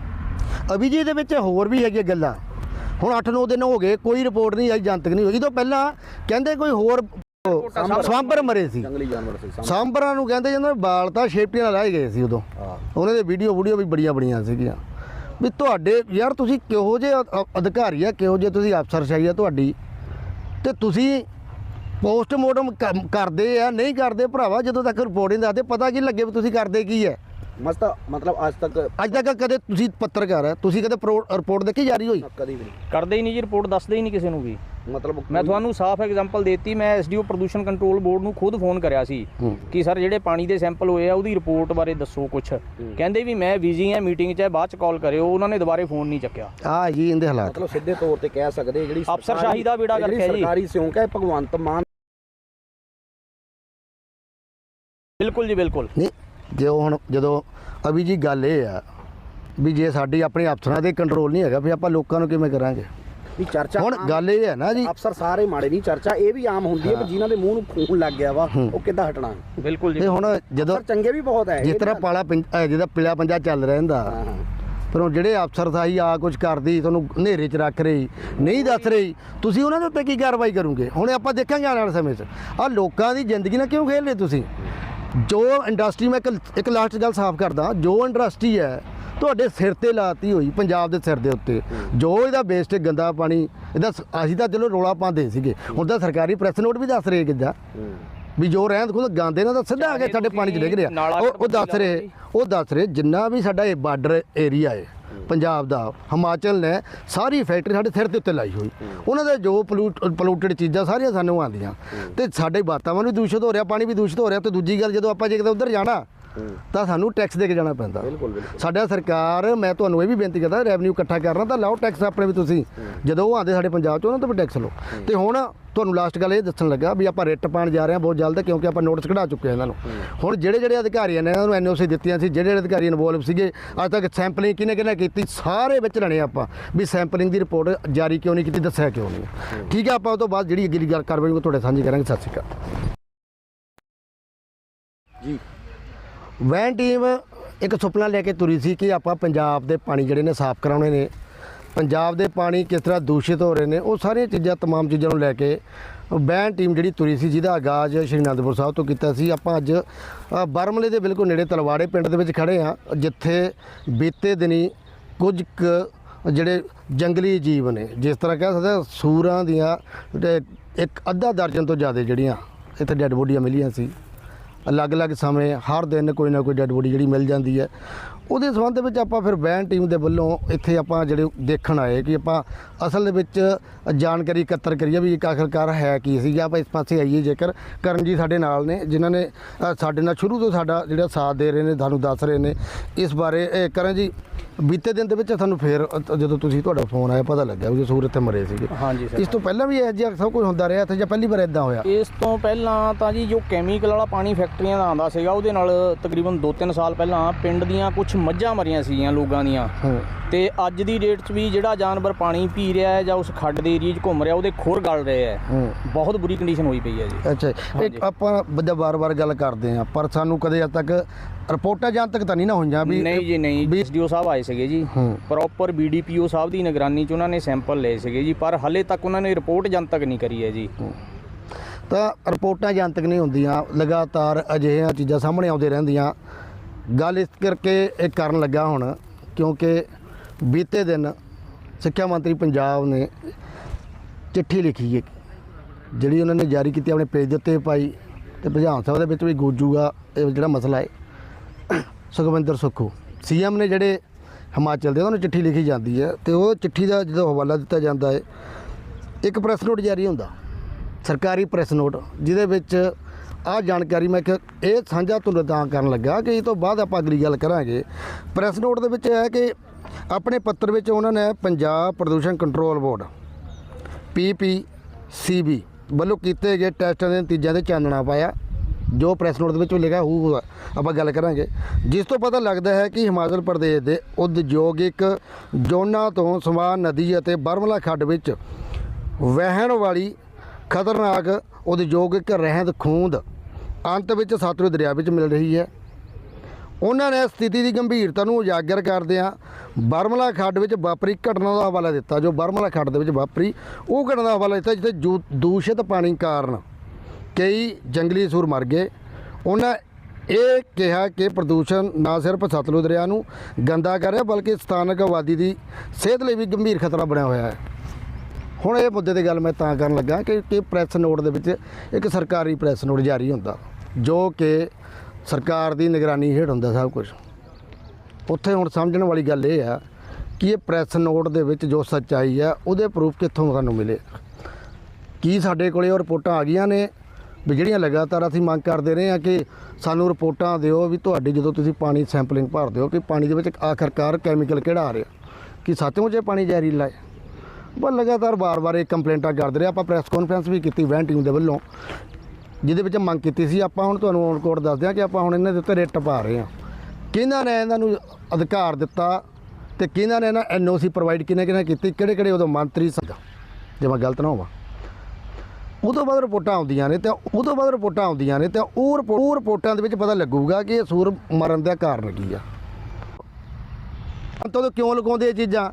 ਅਭੀ ਜੀ ਦੇ ਵਿੱਚ ਹੋਰ ਵੀ ਹੈਗੀਆਂ ਗੱਲਾਂ। ਹੁਣ 8-9 ਦਿਨ ਹੋ ਗਏ ਕੋਈ ਰਿਪੋਰਟ ਨਹੀਂ ਆਈ ਜਨਤਕ ਨਹੀਂ ਹੋਈ। ਤੋਂ ਪਹਿਲਾਂ ਕਹਿੰਦੇ ਕੋਈ ਹੋਰ ਸਵਾਂਬਰ ਮਰੇ ਸੀ। ਜੰਗਲੀ ਜਾਨਵਰ ਸੀ ਸਾਹਮਣੇ। ਸਾਂਬਰਾਂ ਨੂੰ ਕਹਿੰਦੇ ਜਾਂਦਾ ਬਾਲ ਤਾਂ ਨਾਲ ਲਾਏ ਗਏ ਸੀ ਉਦੋਂ। ਉਹਨਾਂ ਦੇ ਵੀਡੀਓ ਵੀਡੀਓ ਵੀ ਬੜੀਆਂ ਬੜੀਆਂ ਸੀਗੀਆਂ। ਵੀ ਤੁਹਾਡੇ ਯਾਰ ਤੁਸੀਂ ਕਿਹੋ ਜਿਹੇ ਅਧਿਕਾਰੀ ਆ ਕਿਹੋ ਜਿਹੇ ਤੁਸੀਂ ਅਫਸਰਸ਼ਾਹੀ ਆ ਤੁਹਾਡੀ? ਤੇ ਤੁਸੀਂ ਪੋਸਟਮਾਰਟਮ ਕਰਦੇ ਆ ਨਹੀਂ ਕਰਦੇ ਭਰਾਵਾ ਜਦੋਂ ਤੱਕ ਰਿਪੋਰਟ ਨਹੀਂ ਦੱਸਦੇ ਪਤਾ ਕੀ ਲੱਗੇ ਵੀ ਤੁਸੀਂ ਕਰਦੇ ਕੀ ਹੈ ਮਸਤ ਮਤਲਬ ਅੱਜ ਤੱਕ ਅੱਜ ਤੱਕ ਕਦੇ ਤੁਸੀਂ ਪੱਤਰਕਾਰ ਹੈ ਤੁਸੀਂ ਕਦੇ ਰਿਪੋਰਟ ਦੇਖੀ ਜਾਰੀ ਹੋਈ? ਕਦੀ ਵੀ ਨਹੀਂ। ਕਰਦੇ ਹੀ ਨਹੀਂ ਜੀ ਰਿਪੋਰਟ ਦੱਸਦੇ ਹੀ ਨਹੀਂ ਕਿਸੇ ਨੂੰ ਵੀ। ਮਤਲਬ ਮੈਂ ਤੁਹਾਨੂੰ ਸਾਫ਼ ਐਗਜ਼ਾਮਪਲ ਦੇਤੀ ਮੈਂ ਐਸਡੀਓ ਪ੍ਰਦੂਸ਼ਣ ਕੰਟਰੋਲ ਬੋਰਡ ਨੂੰ ਖੁਦ ਫੋਨ ਕਰਿਆ ਸੀ। ਕਿ ਸਰ ਜਿਹੜੇ ਪਾਣੀ ਦੇ ਸੈਂਪਲ ਹੋਏ ਆ ਉਹਦੀ ਰਿਪੋਰਟ ਬਾਰੇ ਦੱਸੋ ਕੁਝ ਕਹਿੰਦੇ ਵੀ ਮੈਂ ਬਿਜ਼ੀ ਆ ਮੀਟਿੰਗ 'ਚ ਹੈ, ਬਾਅਦ 'ਚ ਕਾਲ ਕਰਿਓ ਉਹਨਾਂ ਨੇ ਦੁਬਾਰੇ ਫੋਨ ਨਹੀਂ ਚੱਕਿਆ। ਆ ਜੀ ਇਹਦੇ ਹਾਲਾਤ। ਮਤਲਬ ਸਿੱਧੇ ਤੌਰ ਤੇ ਕਹਿ ਸਕਦੇ ਜਿਹੜੀ ਅਫਸਰਸ਼ਾਹੀ ਦਾ ਬੇੜਾ ਕਰਕੇ ਜੀ। ਸਰਕਾਰੀ ਸਿਉਂਕ ਹੈ ਭਗਵੰਤ ਮਾਨ ਬਿਲਕੁਲ ਜੀ ਬਿਲਕੁਲ। ਨਹੀਂ ਜੇ ਉਹ ਹੁਣ ਜਦੋਂ ਅਭੀ ਜੀ ਗੱਲ ਇਹ ਆ ਵੀ ਜੇ ਸਾਡੀ ਆਪਣੇ ਅਫਸਰਾਂ ਦੇ ਕੰਟਰੋਲ ਨਹੀਂ ਹੈਗਾ ਫਿਰ ਆਪਾਂ ਲੋਕਾਂ ਨੂੰ ਕਿਵੇਂ ਕਰਾਂਗੇ? ਵੀ ਚਰਚਾ ਹੁਣ ਗੱਲ ਇਹ ਹੈ ਨਾ ਜੀ। ਅਫਸਰ ਸਾਰੇ ਮਾੜੇ ਨਹੀਂ ਚਰਚਾ ਇਹ ਵੀ ਆਮ ਹੁੰਦੀ ਹੈ ਕਿ ਜਿਨ੍ਹਾਂ ਦੇ ਮੂੰਹ ਨੂੰ ਖੂਨ ਲੱਗ ਗਿਆ ਵਾ ਉਹ ਕਿੱਦਾਂ ਹਟਣਾ? ਬਿਲਕੁਲ ਜੀ। ਤੇ ਹੁਣ ਜਦੋਂ ਅਫਸਰ ਚੰਗੇ ਵੀ ਬਹੁਤ ਹੈ ਜਿਸ ਤਰ੍ਹਾਂ ਪਾਲਾ ਜਿਹਦਾ ਪਿਲਾ ਪੰਜਾ ਚੱਲ ਰਹਿੰਦਾ ਪਰ ਉਹ ਜਿਹੜੇ ਅਫਸਰ ਸਾਈ ਆ ਕੁਝ ਕਰਦੀ ਤੁਹਾਨੂੰ ਹਨੇਰੇ 'ਚ ਰੱਖ ਰਹੀ ਨਹੀਂ ਦੱਸ ਰਹੀ ਤੁਸੀਂ ਉਹਨਾਂ ਦੇ ਉੱਤੇ ਕੀ ਕਾਰਵਾਈ ਕਰੋਗੇ? ਹੁਣ ਆਪਾਂ ਦੇਖਾਂਗੇ ਆਉਣ ਵਾਲੇ ਸਮੇਂ 'ਚ। ਆ ਲੋਕਾਂ ਦੀ ਜ਼ਿੰਦਗੀ ਨਾਲ ਕਿਉਂ ਖੇਡ ਰਹੇ ਤੁਸੀਂ? ਜੋ ਇੰਡਸਟਰੀ ਮੈਂ ਇੱਕ ਇੱਕ ਲਾਸਟ ਗੱਲ ਸਾਫ਼ ਕਰਦਾ ਜੋ ਇੰਡਸਟਰੀ ਹੈ ਤੁਹਾਡੇ ਸਿਰ ਤੇ ਲਾਤੀ ਹੋਈ ਪੰਜਾਬ ਦੇ ਸਿਰ ਦੇ ਉੱਤੇ। ਜੋ ਇਹਦਾ ਵੇਸਟ ਗੰਦਾ ਪਾਣੀ ਇਹਦਾ ਅਸੀਂ ਤਾਂ ਚਲੋ ਰੋਲਾ ਪਾਉਂਦੇ ਸੀਗੇ। ਹੁਣ ਤਾਂ ਸਰਕਾਰੀ ਪ੍ਰੈਸ ਨੋਟ ਵੀ ਦੱਸ ਰਹੇ ਕਿੱਦਾਂ। ਵੀ ਜੋ ਰਹਿੰਦ ਖੁੰਦ ਗਾਂਦੇ ਨਾ ਤਾਂ ਸਿੱਧਾ ਆ ਕੇ ਸਾਡੇ ਪਾਣੀ 'ਚ ਡਿੱਗ ਰਿਹਾ ਉਹ ਦੱਸ ਰਹੇ ਉਹ ਦੱਸ ਰਹੇ ਜਿੰਨਾ ਵੀ ਸਾਡਾ ਇਹ ਬਾਰਡਰ ਏਰੀਆ ਹੈ ਪੰਜਾਬ ਦਾ ਹਿਮਾਚਲ ਨੇ ਸਾਰੀ ਫੈਕਟਰੀ ਸਾਡੇ ਸਿਰ ਦੇ ਉੱਤੇ ਲਾਈ ਹੋਈ। ਉਹਨਾਂ ਦੇ ਜੋ ਪੋਲੂਟਡ ਚੀਜ਼ਾਂ ਸਾਰੀਆਂ ਸਾਨੂੰ ਆਉਂਦੀਆਂ। ਤੇ ਸਾਡੇ ਵਾਤਾਵਰਨ ਵੀ ਦੂਸ਼ਿਤ ਹੋ ਰਿਹਾ ਪਾਣੀ ਵੀ ਦੂਸ਼ਿਤ ਹੋ ਰਿਹਾ ਤੇ ਦੂਜੀ ਗੱਲ ਜਦੋਂ ਆਪਾਂ ਜੇ ਕਿਤੇ ਉੱਧਰ ਜਾਣਾ ਤਾਂ ਸਾਨੂੰ ਟੈਕਸ ਦੇ ਕੇ ਜਾਣਾ ਪੈਂਦਾ। ਬਿਲਕੁਲ ਬਿਲਕੁਲ। ਸਾਡਾ ਸਰਕਾਰ ਮੈਂ ਤੁਹਾਨੂੰ ਇਹ ਵੀ ਬੇਨਤੀ ਕਰਦਾ ਰੈਵਨਿਊ ਇਕੱਠਾ ਕਰਨਾ ਤਾਂ ਲਾਓ ਟੈਕਸ ਆਪਣੇ ਵੀ ਤੁਸੀਂ। ਜਦੋਂ ਉਹ ਆਉਂਦੇ ਸਾਡੇ ਪੰਜਾਬ 'ਚ ਉਹਨਾਂ ਤੋਂ ਵੀ ਟੈਕਸ ਲਓ। ਤੇ ਹੁਣ ਤੁਹਾਨੂੰ ਲਾਸਟ ਗੱਲ ਇਹ ਦੱਸਣ ਲੱਗਾ ਵੀ ਆਪਾਂ ਰਿਟ ਪਾਣ ਜਾ ਰਹੇ ਹਾਂ ਬਹੁਤ ਜਲਦ ਕਿਉਂਕਿ ਆਪਾਂ ਨੋਟਿਸ ਕਢਾ ਚੁੱਕੇ ਹਾਂ ਇਹਨਾਂ ਨੂੰ। ਹੁਣ ਜਿਹੜੇ ਜਿਹੜੇ ਅਧਿਕਾਰੀਆਂ ਨੇ ਇਹਨਾਂ ਨੂੰ ਐਨਓਸੀ ਦਿੱਤੀਆਂ ਸੀ ਜਿਹੜੇ ਜਿਹੜੇ ਅਧਿਕਾਰੀ ਇਨਵੋਲਵ ਸੀਗੇ ਅੱਜ ਤੱਕ ਸੈਂਪਲਿੰਗ ਕਿਹਨੇ ਕਿਹਨੇ ਕੀਤੀ ਸਾਰੇ ਵਿੱਚ ਲੈਣੇ ਆਪਾਂ। ਵੀ ਸੈਂਪਲਿੰਗ ਦੀ ਰਿਪੋਰਟ ਜਾਰੀ ਕਿਉਂ ਨਹੀਂ ਕੀਤੀ ਦੱਸਿਆ ਕਿਉਂ ਨਹੀਂ। ਠੀਕ ਹੈ ਆਪਾਂ ਉਹ ਤੋਂ ਬਾਅਦ ਜਿਹੜੀ ਅਗਲੀ ਗੱਲ ਕਾਰਵਾਈ ਉਹ ਤੁਹਾਡੇ ਸਾਂਝੀ ਕਰਾਂਗੇ। ਸਤਿ ਸ਼੍ਰੀ ਅਕਾਲ। ਜੀ। ਵੈਨ ਟੀਮ ਇੱਕ ਸੁਪਨਾ ਲੈ ਕੇ ਤੁਰੀ ਸੀ ਕਿ ਆਪਾਂ ਪੰਜਾਬ ਦੇ ਪਾਣੀ ਜਿਹੜੇ ਨੇ ਸਾਫ਼ ਕਰਾਉਣੇ ਨੇ ਪੰਜਾਬ ਦੇ ਪਾਣੀ ਕਿਸ ਤਰ੍ਹਾਂ ਦੂਸ਼ਿਤ ਹੋ ਰਹੇ ਨੇ ਉਹ ਸਾਰੀਆਂ ਚੀਜ਼ਾਂ तमाम ਚੀਜ਼ਾਂ ਨੂੰ ਲੈ ਕੇ ਵੈਨ ਟੀਮ ਜਿਹੜੀ ਤੁਰੀ ਸੀ ਜਿਹਦਾ ਆਗਾਜ਼ ਸ਼੍ਰੀ ਅਨੰਦਪੁਰ ਸਾਹਿਬ ਤੋਂ ਕੀਤਾ ਸੀ ਆਪਾਂ ਅੱਜ ਅ, ਬਰਮਲੇ ਦੇ ਬਿਲਕੁਲ ਨੇੜੇ ਤਲਵਾੜੇ ਪਿੰਡ ਦੇ ਵਿੱਚ ਖੜੇ ਆ ਜਿੱਥੇ ਬੀਤੇ ਦਿਨੀ ਕੁਝ ਕੁ ਜਿਹੜੇ ਜੰਗਲੀ ਜੀਵ ਨੇ ਜਿਸ ਤਰ੍ਹਾਂ ਕਹਿ ਸਕਦੇ ਹਾਂ, ਸੂਰਾਂ ਦੀਆਂ ਤੇ ਇੱਕ ਅੱਧਾ ਦਰਜਨ ਤੋਂ ਜ਼ਿਆਦਾ ਜਿਹੜੀਆਂ ਇੱਥੇ ਡੈੱਡ ਬੋਡੀਆਂ ਮਿਲੀਆਂ ਸੀ ਅਲੱਗ-ਅਲੱਗ ਸਮੇਂ ਹਰ ਦਿਨ ਕੋਈ ਨਾ ਕੋਈ ਡੈੱਡ ਬੋਡੀ ਜਿਹੜੀ ਮਿਲ ਜਾਂਦੀ ਹੈ। ਉਹਦੇ ਸੰਬੰਧ ਵਿੱਚ ਆਪਾਂ ਫਿਰ ਬੈਨ ਟੀਮ ਦੇ ਵੱਲੋਂ ਇੱਥੇ ਆਪਾਂ ਜਿਹੜੇ ਦੇਖਣ ਆਏ ਕਿ ਆਪਾਂ ਅਸਲ ਦੇ ਵਿੱਚ ਜਾਣਕਾਰੀ ਇਕੱਤਰ ਕਰੀਏ ਵੀ ਇੱਕ ਆਖਰਕਾਰ ਹੈ ਕੀ ਸੀ ਜਾਂ ਆਪਾਂ ਇਸ ਪਾਸੇ ਆਈਏ ਜੇਕਰ। ਕਰਨ ਜੀ ਸਾਡੇ ਨਾਲ ਨੇ, ਜਿਨ੍ਹਾਂ ਨੇ ਸਾਡੇ ਨਾਲ ਸ਼ੁਰੂ ਤੋਂ ਸਾਡਾ ਜਿਹੜਾ ਸਾਥ ਦੇ ਰਹੇ ਨੇ, ਤੁਹਾਨੂੰ ਦੱਸ ਰਹੇ ਨੇ। ਇਸ ਬਾਰੇ ਕਰਨ ਜੀ ਬੀਤੇ ਦਿਨ ਦੇ ਵਿੱਚ ਤੁਹਾਨੂੰ ਫੇਰ ਅ, ਜਦੋਂ ਤੁਸੀਂ ਤੁਹਾਡਾ ਫੋਨ ਆਇਆ ਪਤਾ ਲੱਗਿਆ ਵੀ ਸੂਰ ਇੱਥੇ ਮਰੇ ਸੀਗੇ। ਹਾਂਜੀ ਸਰ। ਇਸ ਤੋਂ ਪਹਿਲਾਂ ਵੀ ਇਹ ਜਿਹਾ ਸਭ ਕੁਝ ਹੁੰਦਾ ਰਿਹਾ ਇੱਥੇ ਜਾਂ ਪਹਿਲੀ ਵਾਰ ਇਦਾਂ ਹੋਇਆ? ਇਸ ਤੋਂ ਪਹਿਲਾਂ ਤਾਂ ਜੀ ਜੋ ਕੈਮੀਕਲ ਵਾਲਾ ਪਾਣੀ ਫੈਕਟਰੀਆਂ ਦਾ ਆਉਂਦਾ ਸੀਗਾ ਉਹਦੇ ਨਾਲ ਤਕਰੀਬਨ 2-3 ਸਾਲ ਪਹਿਲਾਂ ਪਿੰਡ ਦੀਆਂ ਕੁਝ ਮੱਝਾਂ ਮਰੀਆਂ ਸੀਗੀਆਂ ਲੋਕਾਂ ਦੀਆਂ। ਹੂੰ। ਤੇ ਅੱਜ ਦੀ ਡੇਟ 'ਚ ਵੀ ਜਿਹੜਾ ਜਾਨਵਰ ਪਾਣੀ ਪੀ ਰਿਹਾ ਹੈ ਜਾਂ ਉਸ ਖੱਡ ਦੇ ਏਰੀਏ 'ਚ ਘੁੰਮ ਰਿਹਾ ਉਹਦੇ ਖੁਰ ਗਲ ਰਹੇ ਹੈ। ਹੂੰ। ਬਹੁਤ ਬੁਰੀ ਕੰਡੀਸ਼ਨ ਹੋਈ ਪਈ ਹੈ ਜੀ। ਅੱਛਾ ਇੱਕ ਆਪਾਂ ਬੱਦਾ ਵਾਰ-ਵਾਰ ਗੱਲ ਕਰਦੇ ਆ ਪਰ ਸਾਨੂੰ ਕਦੇ ਅਜ ਤੱਕ ਰਿਪੋਰਟਾਂ ਜਾਂ ਤੱਕ ਤਾਂ ਨਹੀਂ ਨਾ ਹੋਈਆਂ ਵੀ ਨਹੀਂ ਜੀ ਨਹੀਂ। ਐਸਡੀਓ ਸਾਹਿਬ ਆਏ ਸੀਗੇ ਜੀ। ਪ੍ਰੋਪਰ ਬੀਡੀਪੀਓ ਸਾਹਿਬ ਦੀ ਨਿਗਰਾਨੀ 'ਚ ਉਹਨਾਂ ਨੇ ਸੈਂਪਲ ਲਏ ਸੀਗੇ ਜੀ ਪਰ ਹਲੇ ਤੱਕ ਉਹਨਾਂ ਨੇ ਰਿਪੋਰਟ ਜਨਤਕ ਨਹੀਂ ਕਰੀ ਹੈ ਜੀ। ਤਾਂ ਰਿਪੋਰਟਾਂ ਜਨਤਕ ਨਹੀਂ ਹੁੰਦੀਆਂ ਲਗਾਤਾਰ ਅਜਿਹੀਆਂ ਚੀਜ਼ਾਂ ਸਾਹਮਣੇ ਆਉਂਦੇ ਰਹਿੰਦੀਆਂ। ਗੱਲ ਇਸ ਕਰਕੇ ਇਹ ਕਰਨ ਲੱਗਾ ਹੁਣ ਕਿਉਂਕਿ ਬੀਤੇ ਦਿਨ ਸਿੱਖਿਆ ਮੰਤਰੀ ਪੰਜਾਬ ਨੇ ਚਿੱਠੀ ਲਿਖੀ ਹੈ ਜਿਹੜੀ ਉਹਨਾਂ ਨੇ ਜਾਰੀ ਕੀਤੀ ਆਪਣੇ ਪੇਜ ਦੇ ਉੱਤੇ ਪਾਈ ਤੇ ਵਿਧਾਨ ਸਭਾ ਦੇ ਵਿੱਚ ਵੀ ਗੂੰਜੂਗਾ ਇਹ ਜਿਹੜਾ ਮਸਲਾ ਹੈ। ਸੁਖਵਿੰਦਰ ਸੁੱਖੂ। ਸੀਐਮ ਨੇ ਜਿਹੜੇ ਹਿਮਾਚਲ ਦੇ, ਉਹਨਾਂ ਨੂੰ ਚਿੱਠੀ ਲਿਖੀ ਜਾਂਦੀ ਹੈ ਤੇ ਉਹ ਚਿੱਠੀ ਦਾ ਜਦੋਂ ਹਵਾਲਾ ਦਿੱਤਾ ਜਾਂਦਾ ਹੈ, ਇੱਕ ਪ੍ਰੈਸ ਨੋਟ ਜਾਰੀ ਹੁੰਦਾ। ਸਰਕਾਰੀ ਪ੍ਰੈਸ ਨੋਟ, ਜਿਹਦੇ ਵਿੱਚ ਆਹ ਜਾਣਕਾਰੀ ਮੈਂ ਕਿ ਇਹ ਸਾਂਝਾ ਤੁਹਾਨੂੰ ਤਾਂ ਕਰਨ ਲੱਗਾ ਕਿ ਇਹ ਤੋਂ ਬਾਅਦ ਆਪਾਂ ਅਗਲੀ ਗੱਲ ਕਰਾਂਗੇ। ਪ੍ਰੈਸ ਨੋਟ ਦੇ ਵਿੱਚ ਇਹ ਹੈ ਕਿ ਆਪਣੇ ਪੱਤਰ ਵਿੱਚ ਉਹਨਾਂ ਨੇ ਪੰਜਾਬ ਪ੍ਰਦੂਸ਼ਣ ਕੰਟਰੋਲ ਬੋਰਡ ਪੀਪੀਸੀਬੀ ਵੱਲੋਂ ਕੀਤੇ ਗਏ ਟੈਸਟਾਂ ਦੇ ਨਤੀਜਿਆਂ ਤੇ ਚਾਨਣਾ ਪਾਇਆ। ਜੋ ਪ੍ਰੈਸ ਨੋਟ ਦੇ ਵਿੱਚ ਲਿਖਿਆ ਹੋਊਗਾ ਆਪਾਂ ਗੱਲ ਕਰਾਂਗੇ। ਜਿਸ ਤੋਂ ਪਤਾ ਲੱਗਦਾ ਹੈ ਕਿ ਹਿਮਾਚਲ ਪ੍ਰਦੇਸ਼ ਦੇ ਉਦਯੋਗਿਕ ਜ਼ੋਨਾਂ ਤੋਂ ਸਵਾਨ ਨਦੀ ਅਤੇ ਬਰਮਲਾ ਖੱਡ ਵਿੱਚ ਵਹਿਣ ਵਾਲੀ ਖਤਰਨਾਕ ਉਦਯੋਗਿਕ ਰਹਿੰਦ ਖੂੰਦ ਅੰਤ ਵਿੱਚ ਸਤਲੁਜ ਦਰਿਆ ਵਿੱਚ ਮਿਲ ਰਹੀ ਹੈ। ਉਹਨਾਂ ਨੇ ਸਥਿਤੀ ਦੀ ਗੰਭੀਰਤਾ ਨੂੰ ਉਜਾਗਰ ਕਰਦਿਆਂ ਬਰਮਲਾ ਖੱਡ ਵਿੱਚ ਵਾਪਰੀ ਘਟਨਾ ਦਾ ਹਵਾਲਾ ਦਿੱਤਾ। ਜੋ ਬਰਮਲਾ ਖੱਡ ਦੇ ਵਿੱਚ ਵਾਪਰੀ, ਉਹ ਘਟਨਾ ਦਾ ਹਵਾਲਾ ਦਿੱਤਾ, ਜਿੱਥੇ ਜੂ- ਦੂਸ਼ਿਤ ਪਾਣੀ ਕਾਰਨ ਕਈ ਜੰਗਲੀ ਸੂਰ ਮਰ ਗਏ। ਉਹਨਾਂ ਇਹ ਕਿਹਾ ਕਿ ਪ੍ਰਦੂਸ਼ਣ ਨਾ ਸਿਰਫ ਸਤਲੁਜ ਦਰਿਆ ਨੂੰ ਗੰਦਾ ਕਰ ਰਿਹਾ, ਬਲਕਿ ਸਥਾਨਕ ਆਬਾਦੀ ਦੀ ਸਿਹਤ ਲਈ ਵੀ ਗੰਭੀਰ ਖਤਰਾ ਬਣਿਆ ਹੋਇਆ ਹੈ। ਹੁਣ ਇਹ ਮੁੱਦੇ ਤੇ ਗੱਲ ਮੈਂ ਤਾਂ ਕਰਨ ਲੱਗਾ ਕਿ ਕਿ ਪ੍ਰੈਸ ਨੋਟ ਦੇ ਵਿੱਚ ਇੱਕ ਸਰਕਾਰੀ ਪ੍ਰੈਸ ਨੋਟ ਜਾਰੀ ਹੁੰਦਾ, ਜੋ ਕਿ ਸਰਕਾਰ ਦੀ ਨਿਗਰਾਨੀ ਹੇਠ ਹੁੰਦਾ ਸਭ ਕੁਝ ਉੱਥੇ ਹੁਣ ਸਮਝਣ ਵਾਲੀ ਗੱਲ ਇਹ ਆ ਕਿ ਇਹ ਪ੍ਰੈਸ ਨੋਟ ਦੇ ਵਿੱਚ ਜੋ ਸੱਚਾਈ ਆ, ਉਹਦੇ ਪ੍ਰੂਫ ਕਿੱਥੋਂ ਸਾਨੂੰ ਮਿਲੇ? ਕੀ ਸਾਡੇ ਕੋਲੇ ਉਹ ਰਿਪੋਰਟਾਂ ਆ ਗਈਆਂ ਨੇ? ਵੀ ਜਿਹੜੀਆਂ ਲਗਾਤਾਰ ਅਸੀਂ ਮੰਗ ਕਰਦੇ ਰਹੇ ਆ ਕਿ ਸਾਨੂੰ ਰਿਪੋਰਟਾਂ ਦਿਓ ਵੀ ਤੁਹਾਡੀ ਜਦੋਂ ਤੁਸੀਂ ਪਾਣੀ ਸੈਂਪਲਿੰਗ ਭਰਦੇ ਹੋ ਕਿ ਪਾਣੀ ਦੇ ਵਿੱਚ ਆਖਰਕਾਰ ਕੈਮੀਕਲ ਕਿਹੜਾ ਆ ਰਿਹਾ? ਕਿ ਸੱਚਮੁੱਚ ਇਹ ਪਾਣੀ ਜ਼ਹਿਰੀਲਾ ਹੈ? ਬਸ ਲਗਾਤਾਰ ਵਾਰ-ਵਾਰ ਇਹ ਕੰਪਲੇਂਟਾਂ ਕਰਦੇ ਰਹੇ, ਆਪਾਂ ਪ੍ਰੈਸ ਕਾਨਫਰੰਸ ਵੀ ਕੀਤੀ ਵੈਨ ਟੀਮ ਦੇ ਵੱਲੋਂ, ਜਿਹਦੇ ਵਿੱਚ ਮੰਗ ਕੀਤੀ ਸੀ, ਆਪਾਂ ਹੁਣ ਤੁਹਾਨੂੰ ਔਨ ਕੋਡ ਦੱਸਦੇ ਹਾਂ ਕਿ ਆਪਾਂ ਹੁਣ ਇਹਨਾਂ ਦੇ ਉੱਤੇ ਰਿਟ ਪਾ ਰਹੇ ਹਾਂ। ਕਿਹਨਾਂ ਨੇ ਇਹਨਾਂ ਨੂੰ ਅਧਿਕਾਰ ਦਿੱਤਾ ਤੇ ਕਿਹਨਾਂ ਨੇ ਇਹਨਾਂ ਐਨਓਸੀ ਪ੍ਰੋਵਾਈਡ ਕਿਹਨੇ ਕਿਹਨੇ ਕੀਤੀ ਕਿਹੜੇ ਕਿਹੜੇ ਉਦੋਂ ਮੰਤਰੀ ਸੀਗਾ ਜੇ ਮੈਂ ਗਲਤ ਨਾ ਹੋਵਾਂ। ਉਦੋਂ ਬਾਅਦ ਰਿਪੋਰਟਾਂ ਆਉਂਦੀਆਂ ਨੇ ਤੇ ਉਦੋਂ ਬਾਅਦ ਰਿਪੋਰਟਾਂ ਆਉਂਦੀਆਂ ਨੇ ਤੇ ਉਹ ਰਿਪੋ- ਉਹ ਰਿਪੋਰਟਾਂ ਦੇ ਵਿੱਚ ਪਤਾ ਲੱਗੂਗਾ ਕਿ ਇਹ ਸੂਰ ਮਰਨ ਦਾ ਕਾਰਨ ਕੀ ਆ। ਤਾਂ ਕਿਉਂ ਲਗਾਉਂਦੇ ਇਹ ਚੀਜ਼ਾਂ?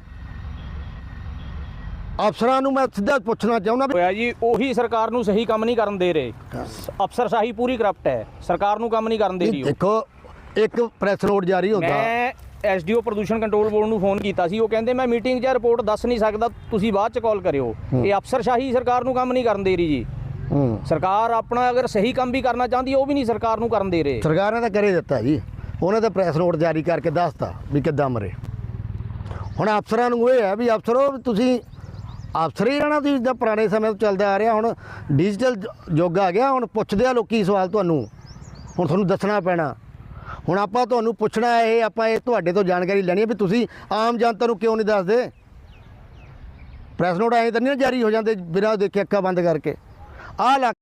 ਅਫਸਰਾਂ ਨੂੰ ਮੈਂ ਸਿੱਧਾ ਪੁੱਛਣਾ ਚਾਹੁੰਦਾ ਹੋਇਆ ਜੀ ਉਹੀ ਸਰਕਾਰ ਨੂੰ ਸਹੀ ਕੰਮ ਨਹੀਂ ਕਰਨ ਦੇ ਰਹੇ। ਅਫਸਰਸ਼ਾਹੀ ਪੂਰੀ ਕਰਪਟ ਹੈ। ਸਰਕਾਰ ਨੂੰ ਕੰਮ ਨਹੀਂ ਕਰਨ ਦੇ ਰਹੀ। ਦੇਖੋ ਇੱਕ ਪ੍ਰੈਸ ਨੋਟ ਜਾਰੀ ਹੁੰਦਾ। ਮੈਂ ਐਸਡੀਓ ਪ੍ਰਦੂਸ਼ਣ ਕੰਟਰੋਲ ਬੋਰਡ ਨੂੰ ਫੋਨ ਕੀਤਾ ਸੀ। ਉਹ ਕਹਿੰਦੇ ਮੈਂ ਮੀਟਿੰਗ 'ਚ ਰਿਪੋਰਟ ਦੱਸ ਨਹੀਂ ਸਕਦਾ ਤੁਸੀਂ ਬਾਅਦ 'ਚ ਕਾਲ ਕਰਿਓ। ਇਹ ਅਫਸਰਸ਼ਾਹੀ ਸਰਕਾਰ ਨੂੰ ਕੰਮ ਨਹੀਂ ਕਰਨ ਦੇ ਰਹੀ ਜੀ। ਸਰਕਾਰ ਆਪਣਾ ਅਗਰ ਸਹੀ ਕੰਮ ਵੀ ਕਰਨਾ ਚਾਹੁੰਦੀ ਉਹ ਵੀ ਨਹੀਂ ਸਰਕਾਰ ਨੂੰ ਕਰਨ ਦੇ ਰਹੇ। ਸਰਕਾਰ ਨੇ ਤਾਂ ਕਰੇ ਦਿੱਤਾ ਜੀ। ਉਹਨਾਂ ਦਾ ਪ੍ਰੈਸ ਨੋਟ ਜਾਰੀ ਕਰਕੇ ਦੱਸਤਾ ਵੀ ਕਿੱਦਾਂ ਮਰੇ। ਹੁਣ ਅਫਸਰਾਂ ਨੂੰ ਇਹ ਹੈ ਵੀ ਅਫਸਰੋ ਤੁਸੀਂ ਅਫਸਰ ਹੀ ਰਹਿਣਾ ਤੁਸੀਂ ਜਿੱਦਾਂ ਪੁਰਾਣੇ ਸਮੇਂ ਤੋਂ ਚੱਲਦਾ ਆ ਰਿਹਾ। ਹੁਣ ਡਿਜੀਟਲ ਯੁੱਗ ਆ ਗਿਆ ਹੁਣ ਪੁੱਛਦੇ ਆ ਲੋਕੀ ਸਵਾਲ ਤੁਹਾਨੂੰ। ਹੁਣ ਤੁਹਾਨੂੰ ਦੱਸਣਾ ਪੈਣਾ। ਹੁਣ ਆਪਾਂ ਤੁਹਾਨੂੰ ਪੁੱਛਣਾ ਹੈ, ਇਹ ਆਪਾਂ ਇਹ ਤੁਹਾਡੇ ਤੋਂ ਜਾਣਕਾਰੀ ਲੈਣੀ ਹੈ ਵੀ ਤੁਸੀਂ ਆਮ ਜਨਤਾ ਨੂੰ ਕਿਉਂ ਨਹੀਂ ਦੱਸਦੇ? ਪ੍ਰੈਸ ਨੋਟ ਐਂ ਤਾਂ ਨਹੀਂ ਜਾਰੀ ਹੋ ਜਾਂਦੇ ਬਿਨਾਂ ਦੇਖੇ ਅੱਖਾਂ ਬੰਦ ਕਰਕੇ। ਆਹ ਇਲਾਕਾ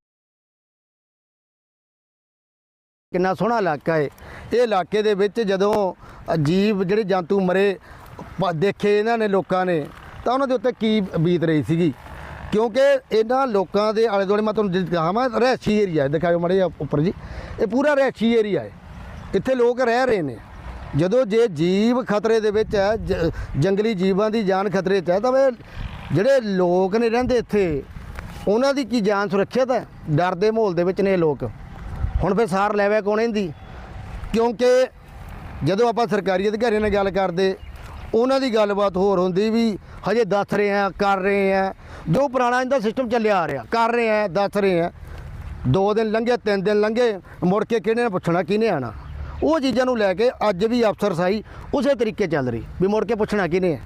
ਕਿੰਨਾ ਸੋਹਣਾ ਇਲਾਕਾ ਹੈ ਇਹ ਇਲਾਕੇ ਦੇ ਵਿੱਚ ਜਦੋਂ ਅਜੀਬ ਜਿਹੜੇ ਜੰਤੂ ਮਰੇ ਦੇਖੇ ਇਹਨਾਂ ਨੇ ਲੋਕਾਂ ਨੇ, ਤਾਂ ਉਹਨਾਂ ਦੇ ਉੱਤੇ ਕੀ ਬੀਤ ਰਹੀ ਸੀਗੀ? ਕਿਉਂਕਿ ਇਹਨਾਂ ਲੋਕਾਂ ਦੇ ਆਲੇ ਦੁਆਲੇ ਮੈਂ ਤੁਹਾਨੂੰ ਜਿ- ਕਹਾਵਾਂ ਰਹਿਸ਼ੀ ਏਰੀਆ ਹੈ। ਦਿਖਾਓ ਮੜੇ ਉੱਪਰ ਜੀ। ਇਹ ਪੂਰਾ ਰਹਿਸ਼ੀ ਏਰੀਆ ਹੈ। ਇੱਥੇ ਲੋਕ ਰਹਿ ਰਹੇ ਨੇ? ਜਦੋਂ ਜੇ ਜੀਵ ਖਤਰੇ ਦੇ ਵਿੱਚ ਹੈ ਜੰਗਲੀ ਜੀਵਾਂ ਦੀ ਜਾਨ ਖਤਰੇ 'ਚ ਹੈ, ਤਾਂ ਵੇ ਜਿਹੜੇ ਲੋਕ ਨੇ ਰਹਿੰਦੇ ਇੱਥੇ, ਉਹਨਾਂ ਦੀ ਕੀ ਜਾਨ ਸੁਰੱਖਿਅਤ ਹੈ? ਡਰ ਦੇ ਮਾਹੌਲ ਦੇ ਵਿੱਚ ਨੇ ਲੋਕ। ਹੁਣ ਫਿਰ ਸਾਰ ਲੈਵੇ ਕੌਣ ਇਹਦੀ? ਕਿਉਂਕਿ ਜਦੋਂ ਆਪਾਂ ਸਰਕਾਰੀ ਅਧਿਕਾਰੀਆਂ ਨਾਲ ਗੱਲ ਕਰਦੇ, ਉਹਨਾਂ ਦੀ ਗੱਲਬਾਤ ਹੋਰ ਹੁੰਦੀ ਵੀ ਹਜੇ ਦੱਸ ਰਹੇ ਆ ਕਰ ਰਹੇ ਆ ਜੋ ਪੁਰਾਣਾ ਇਹਦਾ ਸਿਸਟਮ ਚੱਲਿਆ ਆ ਰਿਹਾ, ਕਰ ਰਹੇ ਆ ਦੱਸ ਰਹੇ ਆ ਦੋ ਦਿਨ ਲੰਘੇ, ਤਿੰਨ ਦਿਨ ਲੰਘੇ, ਮੁੜ ਕੇ ਕਿਹਨੇ ਨੇ ਪੁੱਛਣਾ, ਕਿਹਨੇ ਆਣਾ ਉਹ ਚੀਜ਼ਾਂ ਨੂੰ ਲੈ ਕੇ ਅੱਜ ਵੀ ਅਫਸਰ ਸਾਈ ਉਸੇ ਤਰੀਕੇ ਚੱਲ ਰਹੀ। ਵੀ ਮੁੜ ਕੇ ਪੁੱਛਣਾ ਕਿਹਨੇ ਹੈ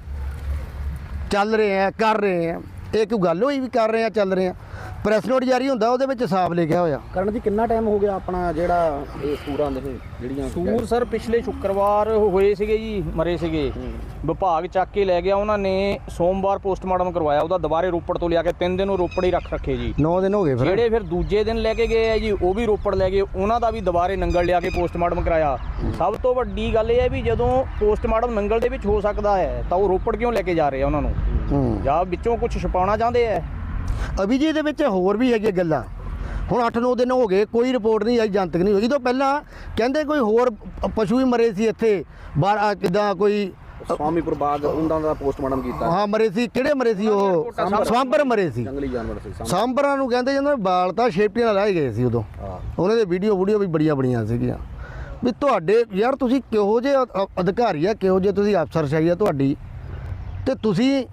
ਚੱਲ ਰਹੇ ਆ, ਕਰ ਰਹੇ ਆ। ਇਹ ਕੋਈ ਗੱਲ ਹੋਈ ਵੀ ਕਰ ਰਹੇ ਆ, ਚੱਲ ਰਹੇ ਆ? ਪ੍ਰੈਸ ਨੋਟ ਜਾਰੀ ਹੁੰਦਾ ਉਹਦੇ ਵਿੱਚ ਸਾਫ਼ ਲਿਖਿਆ ਹੋਇਆ। ਕਰਨ ਜੀ ਕਿੰਨਾ ਟਾਈਮ ਹੋ ਗਿਆ ਆਪਣਾ ਜਿਹੜਾ ਇਹ ਸੂਰਾਂ ਦੇ ਜਿਹੜੀਆਂ ਸੂਰ ਸਰ ਪਿਛਲੇ ਸ਼ੁੱਕਰਵਾਰ ਹੋਏ ਸੀਗੇ ਜੀ ਮਰੇ ਸੀਗੇ। ਵਿਭਾਗ ਚੱਕ ਕੇ ਲੈ ਗਿਆ ਉਹਨਾਂ ਨੇ ਸੋਮਵਾਰ ਪੋਸਟਮਾਰਟਮ ਕਰਵਾਇਆ ਉਹਦਾ ਦੁਬਾਰੇ ਰੋਪੜ ਤੋਂ ਲਿਆ ਕੇ ਤਿੰਨ ਦਿਨ ਉਹ ਰੋਪੜ ਹੀ ਰੱਖ ਰੱਖੇ ਜੀ। 9 ਦਿਨ ਹੋ ਗਏ ਫਿਰ। ਜਿਹੜੇ ਫਿਰ ਦੂਜੇ ਦਿਨ ਲੈ ਕੇ ਗਏ ਆ ਜੀ ਉਹ ਵੀ ਰੋਪੜ ਲੈ ਗਏ ਉਹਨਾਂ ਦਾ ਵੀ ਦੁਬਾਰੇ ਨੰਗਲ ਲਿਆ ਕੇ ਪੋਸਟਮਾਰਟਮ ਕਰਾਇਆ। ਸਭ ਤੋਂ ਵੱਡੀ ਗੱਲ ਇਹ ਹੈ ਵੀ ਜਦੋਂ ਪੋਸਟਮਾਰਟਮ ਨੰਗਲ ਦੇ ਵਿੱਚ ਹੋ ਸਕਦਾ ਹੈ ਤਾਂ ਉਹ ਰੋਪੜ ਕਿਉਂ ਲੈ ਕੇ ਜਾ ਰਹੇ ਆ ਉਹਨਾਂ ਨੂੰ? ਜਾਂ ਵਿੱਚੋਂ ਕੁਝ ਛੁਪਾਉਣਾ ਚਾਹੁੰਦੇ ਆ? ਅਭੀ ਜੀ ਇਹਦੇ ਵਿੱਚ ਹੋਰ ਵੀ ਹੈਗੇ ਗੱਲਾਂ। ਹੁਣ 8-9 ਦਿਨ ਹੋ ਗਏ ਕੋਈ ਰਿਪੋਰਟ ਨਹੀਂ ਆਈ ਜਨਤਕ ਨਹੀਂ ਹੋਈ। ਤੋਂ ਪਹਿਲਾਂ ਕਹਿੰਦੇ ਕੋਈ ਹੋਰ ਪਸ਼ੂ ਵੀ ਮਰੇ ਸੀ ਇੱਥੇ ਬਾਹਰ ਕਿੱਦਾਂ ਕੋਈ ਸਵਾਮੀਪੁਰ ਬਾਗ ਉਹਨਾਂ ਦਾ ਪੋਸਟਮਾਰਟਮ ਕੀਤਾ। ਹਾਂ ਮਰੇ ਸੀ। ਕਿਹੜੇ ਮਰੇ ਸੀ ਉਹ? ਸਵਾਂਬਰ ਮਰੇ ਸੀ। ਜੰਗਲੀ ਜਾਨਵਰ ਸੀ। ਸਾਂਬਰਾਂ। ਨੂੰ ਕਹਿੰਦੇ ਜਾਂਦਾ ਬਾਲ ਤਾਂ ਛੇਪਟੀਆਂ ਨਾਲ ਲਾਏ ਗਏ ਸੀ ਉਦੋਂ। ਉਹਨਾਂ ਦੇ ਵੀਡੀਓ ਵੀਡੀਓ ਵੀ ਬੜੀਆਂ ਬੜੀਆਂ ਸੀਗੀਆਂ। ਵੀ ਤੁਹਾਡੇ ਯਾਰ ਤੁਸੀਂ ਕਿਹੋ ਜਿਹੇ ਅਧਿਕਾਰੀ ਆ ਕਿਹੋ ਜਿਹੇ ਤੁਸੀਂ ਅਫਸਰਸ਼ਾਹੀ ਆ ਤੁਹਾਡੀ? ਤੇ ਤੁਸੀਂ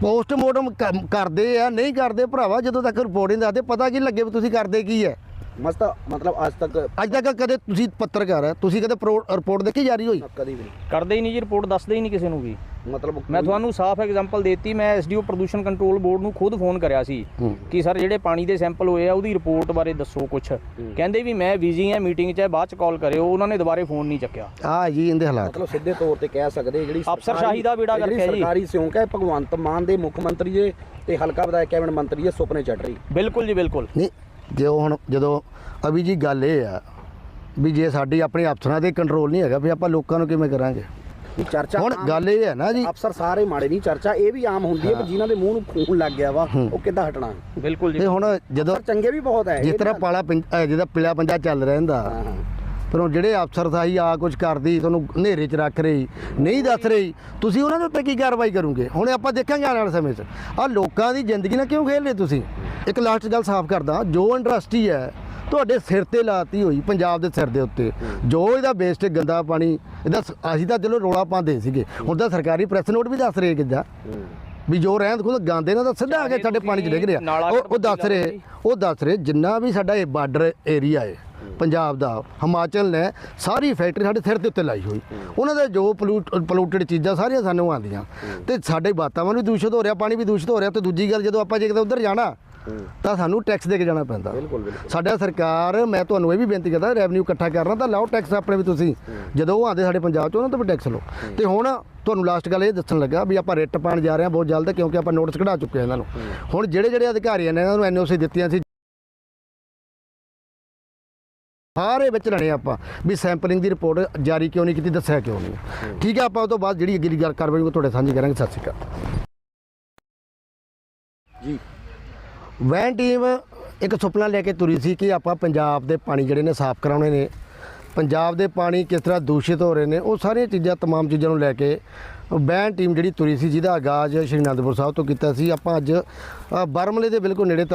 ਪੋਸਟਮਾਰਟਮ ਕ- ਕਰਦੇ ਆ, ਨਹੀਂ ਕਰਦੇ ਭਰਾਵਾ, ਜਦੋਂ ਤੱਕ ਰਿਪੋਰਟ ਨਹੀਂ ਦੱਸਦੇ, ਪਤਾ ਕੀ ਲੱਗੇ ਵੀ ਤੁਸੀਂ ਕਰਦੇ ਕੀ ਹੈ ਮਸਤ ਮਤਲਬ ਅੱਜ ਤੱਕ ਅੱਜ ਤੱਕ ਕਦੇ ਤੁਸੀਂ ਪੱਤਰਕਾਰ ਹੈ ਤੁਸੀਂ ਕਦੇ ਰਿਪੋਰਟ ਦੇਖੀ ਜਾਰੀ ਹੋਈ? ਕਦੀ ਵੀ ਨਹੀਂ। ਕਰਦੇ ਹੀ ਨਹੀਂ ਜੀ ਰਿਪੋਰਟ ਦੱਸਦੇ ਹੀ ਨਹੀਂ ਕਿਸੇ ਨੂੰ ਵੀ। ਮਤਲਬ ਮੈਂ ਤੁਹਾਨੂੰ ਸਾਫ਼ ਐਗਜ਼ਾਮਪਲ ਦੇਤੀ ਮੈਂ ਐਸਡੀਓ ਪ੍ਰਦੂਸ਼ਣ ਕੰਟਰੋਲ ਬੋਰਡ ਨੂੰ ਖੁਦ ਫੋਨ ਕਰਿਆ ਸੀ। ਕਿ ਸਰ ਜਿਹੜੇ ਪਾਣੀ ਦੇ ਸੈਂਪਲ ਹੋਏ ਆ ਉਹਦੀ ਰਿਪੋਰਟ ਬਾਰੇ ਦੱਸੋ ਕੁਝ ਕਹਿੰਦੇ ਵੀ ਮੈਂ ਬਿਜ਼ੀ ਆ ਮੀਟਿੰਗ 'ਚ ਹੈ, ਬਾਅਦ 'ਚ ਕਾਲ ਕਰਿਓ ਉਹਨਾਂ ਨੇ ਦੁਬਾਰੇ ਫੋਨ ਨਹੀਂ ਚੱਕਿਆ। ਆ ਜੀ ਇਹਦੇ ਹਾਲਾਤ। ਮਤਲਬ ਸਿੱਧੇ ਤੌਰ ਤੇ ਕਹਿ ਸਕਦੇ ਜਿਹੜੀ ਅਫਸਰਸ਼ਾਹੀ ਦਾ ਬੇੜਾ ਹੈ ਜੀ। ਸਰਕਾਰੀ ਸਿਉਂਕ ਹੈ ਭਗਵੰਤ ਮਾਨ ਦੇ ਮੁੱਖ ਮੰਤਰੀ ਦੇ ਤੇ ਹਲਕਾ ਵਿਧਾਇਕ ਕੈਬਨਿਟ ਮੰਤਰੀ ਦੇ ਸੁਪਨੇ ਚੜ ਰਹੀ। ਬਿਲਕੁਲ ਜੀ ਬਿਲਕੁਲ। ਨਹੀਂ ਜੇ ਉਹ ਹੁਣ ਜਦੋਂ ਅਭੀ ਜੀ ਗੱਲ ਇਹ ਆ ਵੀ ਜੇ ਸਾਡੀ ਆਪਣੇ ਅਫਸਰਾਂ ਦੇ ਕੰਟਰੋਲ ਨਹੀਂ ਹੈਗਾ ਵੀ ਆਪਾਂ ਲੋਕਾਂ ਨੂੰ ਕਿਵੇਂ ਕਰਾਂਗੇ? ਇਹ ਚਰਚਾ ਹੁਣ ਆਮ- ਗੱਲ ਇਹ ਹੈ ਨਾ ਜੀ। ਅਫਸਰ ਸਾਰੇ ਮਾੜੇ ਨਹੀਂ ਚਰਚਾ ਇਹ ਵੀ ਆਮ ਹੁੰਦੀ ਹੈ ਕਿ ਜਿਨ੍ਹਾਂ ਦੇ ਮੂੰਹ ਨੂੰ ਖੂਨ ਲੱਗ ਗਿਆ ਵਾ ਉਹ ਕਿੱਦਾਂ ਹਟਣਾ? ਬਿਲਕੁਲ ਜੀ। ਤੇ ਹੁਣ ਜਦੋਂ ਚੰਗੇ ਵੀ ਬਹੁਤ ਹੈ ਜਿਸ ਤਰ੍ਹਾਂ ਪਾਲਾ ਪਿੰ- ਅਹ ਜਿਹਦਾ ਪਿਲਾ ਪੰਜਾ ਚੱਲ ਰਹਿੰਦਾ ਹਾਂ ਹਾਂ। ਪਰ ਹੁਣ ਜਿਹੜੇ ਅਫਸਰ ਸਾਹੀ ਆ ਕੁਝ ਕਰਦੀ ਤੁਹਾਨੂੰ ਹਨੇਰੇ 'ਚ ਰੱਖ ਰਹੀ ਨਹੀਂ ਦੱਸ ਰਹੀ ਤੁਸੀਂ ਉਹਨਾਂ ਦੇ ਉੱਤੇ ਕੀ ਕਾਰਵਾਈ ਕਰੋਗੇ? ਹੁਣ ਆਪਾਂ ਦੇਖਾਂਗੇ ਆਉਣ ਵਾਲੇ ਸਮੇਂ 'ਚ। ਆ ਲੋਕਾਂ ਦੀ ਜ਼ਿੰਦਗੀ ਨਾਲ ਕਿਉਂ ਖੇਡ ਰਹੇ ਤੁਸੀਂ? ਇੱਕ ਲਾਸਟ ਗੱਲ ਸਾਫ਼ ਕਰਦਾ ਜੋ ਇੰਡਸਟਰੀ ਹੈ ਤੁਹਾਡੇ ਸਿਰ ਤੇ ਲਾਤੀ ਹੋਈ ਪੰਜਾਬ ਦੇ ਸਿਰ ਦੇ ਉੱਤੇ ਜੋ ਇਹਦਾ ਵੇਸਟ ਗੰਦਾ ਪਾਣੀ ਇਹਦਾ ਅਸੀਂ ਤਾਂ ਚਲੋ ਰੋਲਾ ਪਾਉਂਦੇ ਸੀਗੇ। ਹੁਣ ਤਾਂ ਸਰਕਾਰੀ ਪ੍ਰੈਸ ਨੋਟ ਵੀ ਦੱਸ ਰਹੇ ਕਿੱਦਾਂ? ਵੀ ਜੋ ਰਹਿੰਦ ਖੁੰਦ ਗਾਂਦੇ ਨਾ ਤਾਂ ਸਿੱਧਾ ਆ ਕੇ ਸਾਡੇ ਪਾਣੀ 'ਚ ਡਿੱਗ ਰਿਹਾ। ਨਾਲਾ ਉਹ ਉਹ ਦੱਸ ਰਹੇ ਉਹ ਦੱਸ ਰਹੇ ਜਿੰਨਾ ਵੀ ਸਾਡਾ ਇਹ ਬਾਰਡਰ ਏਰੀਆ ਹੈ ਪੰਜਾਬ ਦਾ ਹਿਮਾਚਲ ਨੇ ਸਾਰੀ ਫੈਕਟਰੀ ਸਾਡੇ ਸਿਰ ਦੇ ਉੱਤੇ ਲਾਈ ਹੋਈ। ਉਹਨਾਂ ਦੇ ਜੋ ਪੋਲੂਟਡ ਚੀਜ਼ਾਂ ਸਾਰੀਆਂ ਸਾਨੂੰ ਆਉਂਦੀਆਂ। ਤੇ ਸਾਡੇ ਵਾਤਾਵਰਨ ਵੀ ਦੂਸ਼ਿਤ ਹੋ ਰਿਹਾ ਪਾਣੀ ਵੀ ਦੂਸ਼ਿਤ ਹੋ ਰਿਹਾ। ਤੇ ਦੂਜੀ ਗੱਲ ਜਦੋਂ ਆਪਾਂ ਜੇ ਕਿਤੇ ਉੱਧਰ ਜਾਣਾ ਤਾਂ ਸਾਨੂੰ ਟੈਕਸ ਦੇ ਕੇ ਜਾਣਾ ਪੈਂਦਾ। ਸਾਡਾ ਸਰਕਾਰ ਮੈਂ ਤੁਹਾਨੂੰ ਇਹ ਵੀ ਬੇਨਤੀ ਕਰਦਾ ਰੈਵਨਿਊ ਇਕੱਠਾ ਕਰਨਾ ਤਾਂ ਲਾਓ ਟੈਕਸ ਆਪਣੇ ਵੀ ਤੁਸੀਂ। ਜਦੋਂ ਉਹ ਆਉਂਦੇ ਸਾਡੇ ਪੰਜਾਬ 'ਚ ਉਹਨਾਂ ਤੋਂ ਵੀ ਟੈਕਸ ਲਓ। ਤੇ ਹੁਣ ਤੁਹਾਨੂੰ ਲਾਸਟ ਗੱਲ ਇਹ ਦੱਸਣ ਲੱਗਾ ਵੀ ਆਪਾਂ ਰਿਟ ਪਾਣ ਜਾ ਰਹੇ ਹਾਂ ਬਹੁਤ ਜਲਦ ਕਿਉਂਕਿ ਆਪਾਂ ਨੋਟਿਸ ਕਢਾ ਚੁੱਕੇ ਹਾਂ ਇਹਨਾਂ ਨੂੰ। ਹੁਣ ਜਿਹੜੇ ਜਿਹੜੇ ਅਧਿਕਾਰੀਆਂ ਨੇ ਇਹਨਾਂ ਨੂੰ ਐਨਓਸੀ ਦਿੱਤੀਆਂ ਸੀ ਸਾਰੇ ਵਿੱਚ ਲੜੇ ਆਪਾਂ ਵੀ ਸੈਂਪਲਿੰਗ ਦੀ ਰਿਪੋਰਟ ਜਾਰੀ ਕਿਉਂ ਨਹੀਂ ਕੀਤੀ ਦੱਸਿਆ ਕਿਉਂ ਨਹੀਂ ਠੀਕ ਹੈ ਆਪਾਂ ਉਹ ਤੋਂ ਬਾਅਦ ਜਿਹੜੀ ਅਗਲੀ ਗੱਲ ਕਾਰਵਾਈ ਉਹ ਤੁਹਾਡੇ ਸਾਂਝੀ ਕਰਾਂਗੇ ਸਤਿ ਸ਼੍ਰੀ ਅਕਾਲ ਜੀ ਵੈਨ ਟੀਮ ਇੱਕ ਸੁਪਨਾ ਲੈ ਕੇ ਤੁਰੀ ਸੀ ਕਿ ਆਪਾਂ ਪੰਜਾਬ ਦੇ ਪਾਣੀ ਜਿਹੜੇ ਨੇ ਸਾਫ਼ ਕਰਾਉਣੇ ਨੇ ਪੰਜਾਬ ਦੇ ਪਾਣੀ ਕਿਸ ਤਰ੍ਹਾਂ ਦੂਸ਼ਿਤ ਹੋ ਰਹੇ ਨੇ ਉਹ ਸਾਰੀਆਂ ਚੀਜ਼ਾਂ तमाम ਚੀਜ਼ਾਂ ਨੂੰ ਲੈ ਕੇ ਵੈਨ ਟੀਮ ਜਿਹੜੀ ਤੁਰੀ ਸੀ ਜਿਹਦਾ ਆਗਾਜ਼ ਸ਼੍ਰੀ ਅਨੰਦਪੁਰ ਸਾਹਿਬ ਤੋਂ ਕੀਤਾ ਸੀ ਆਪਾਂ ਅੱਜ ਅ, ਬਰਮਲੇ ਦੇ ਬਿਲਕੁਲ ਨੇੜੇ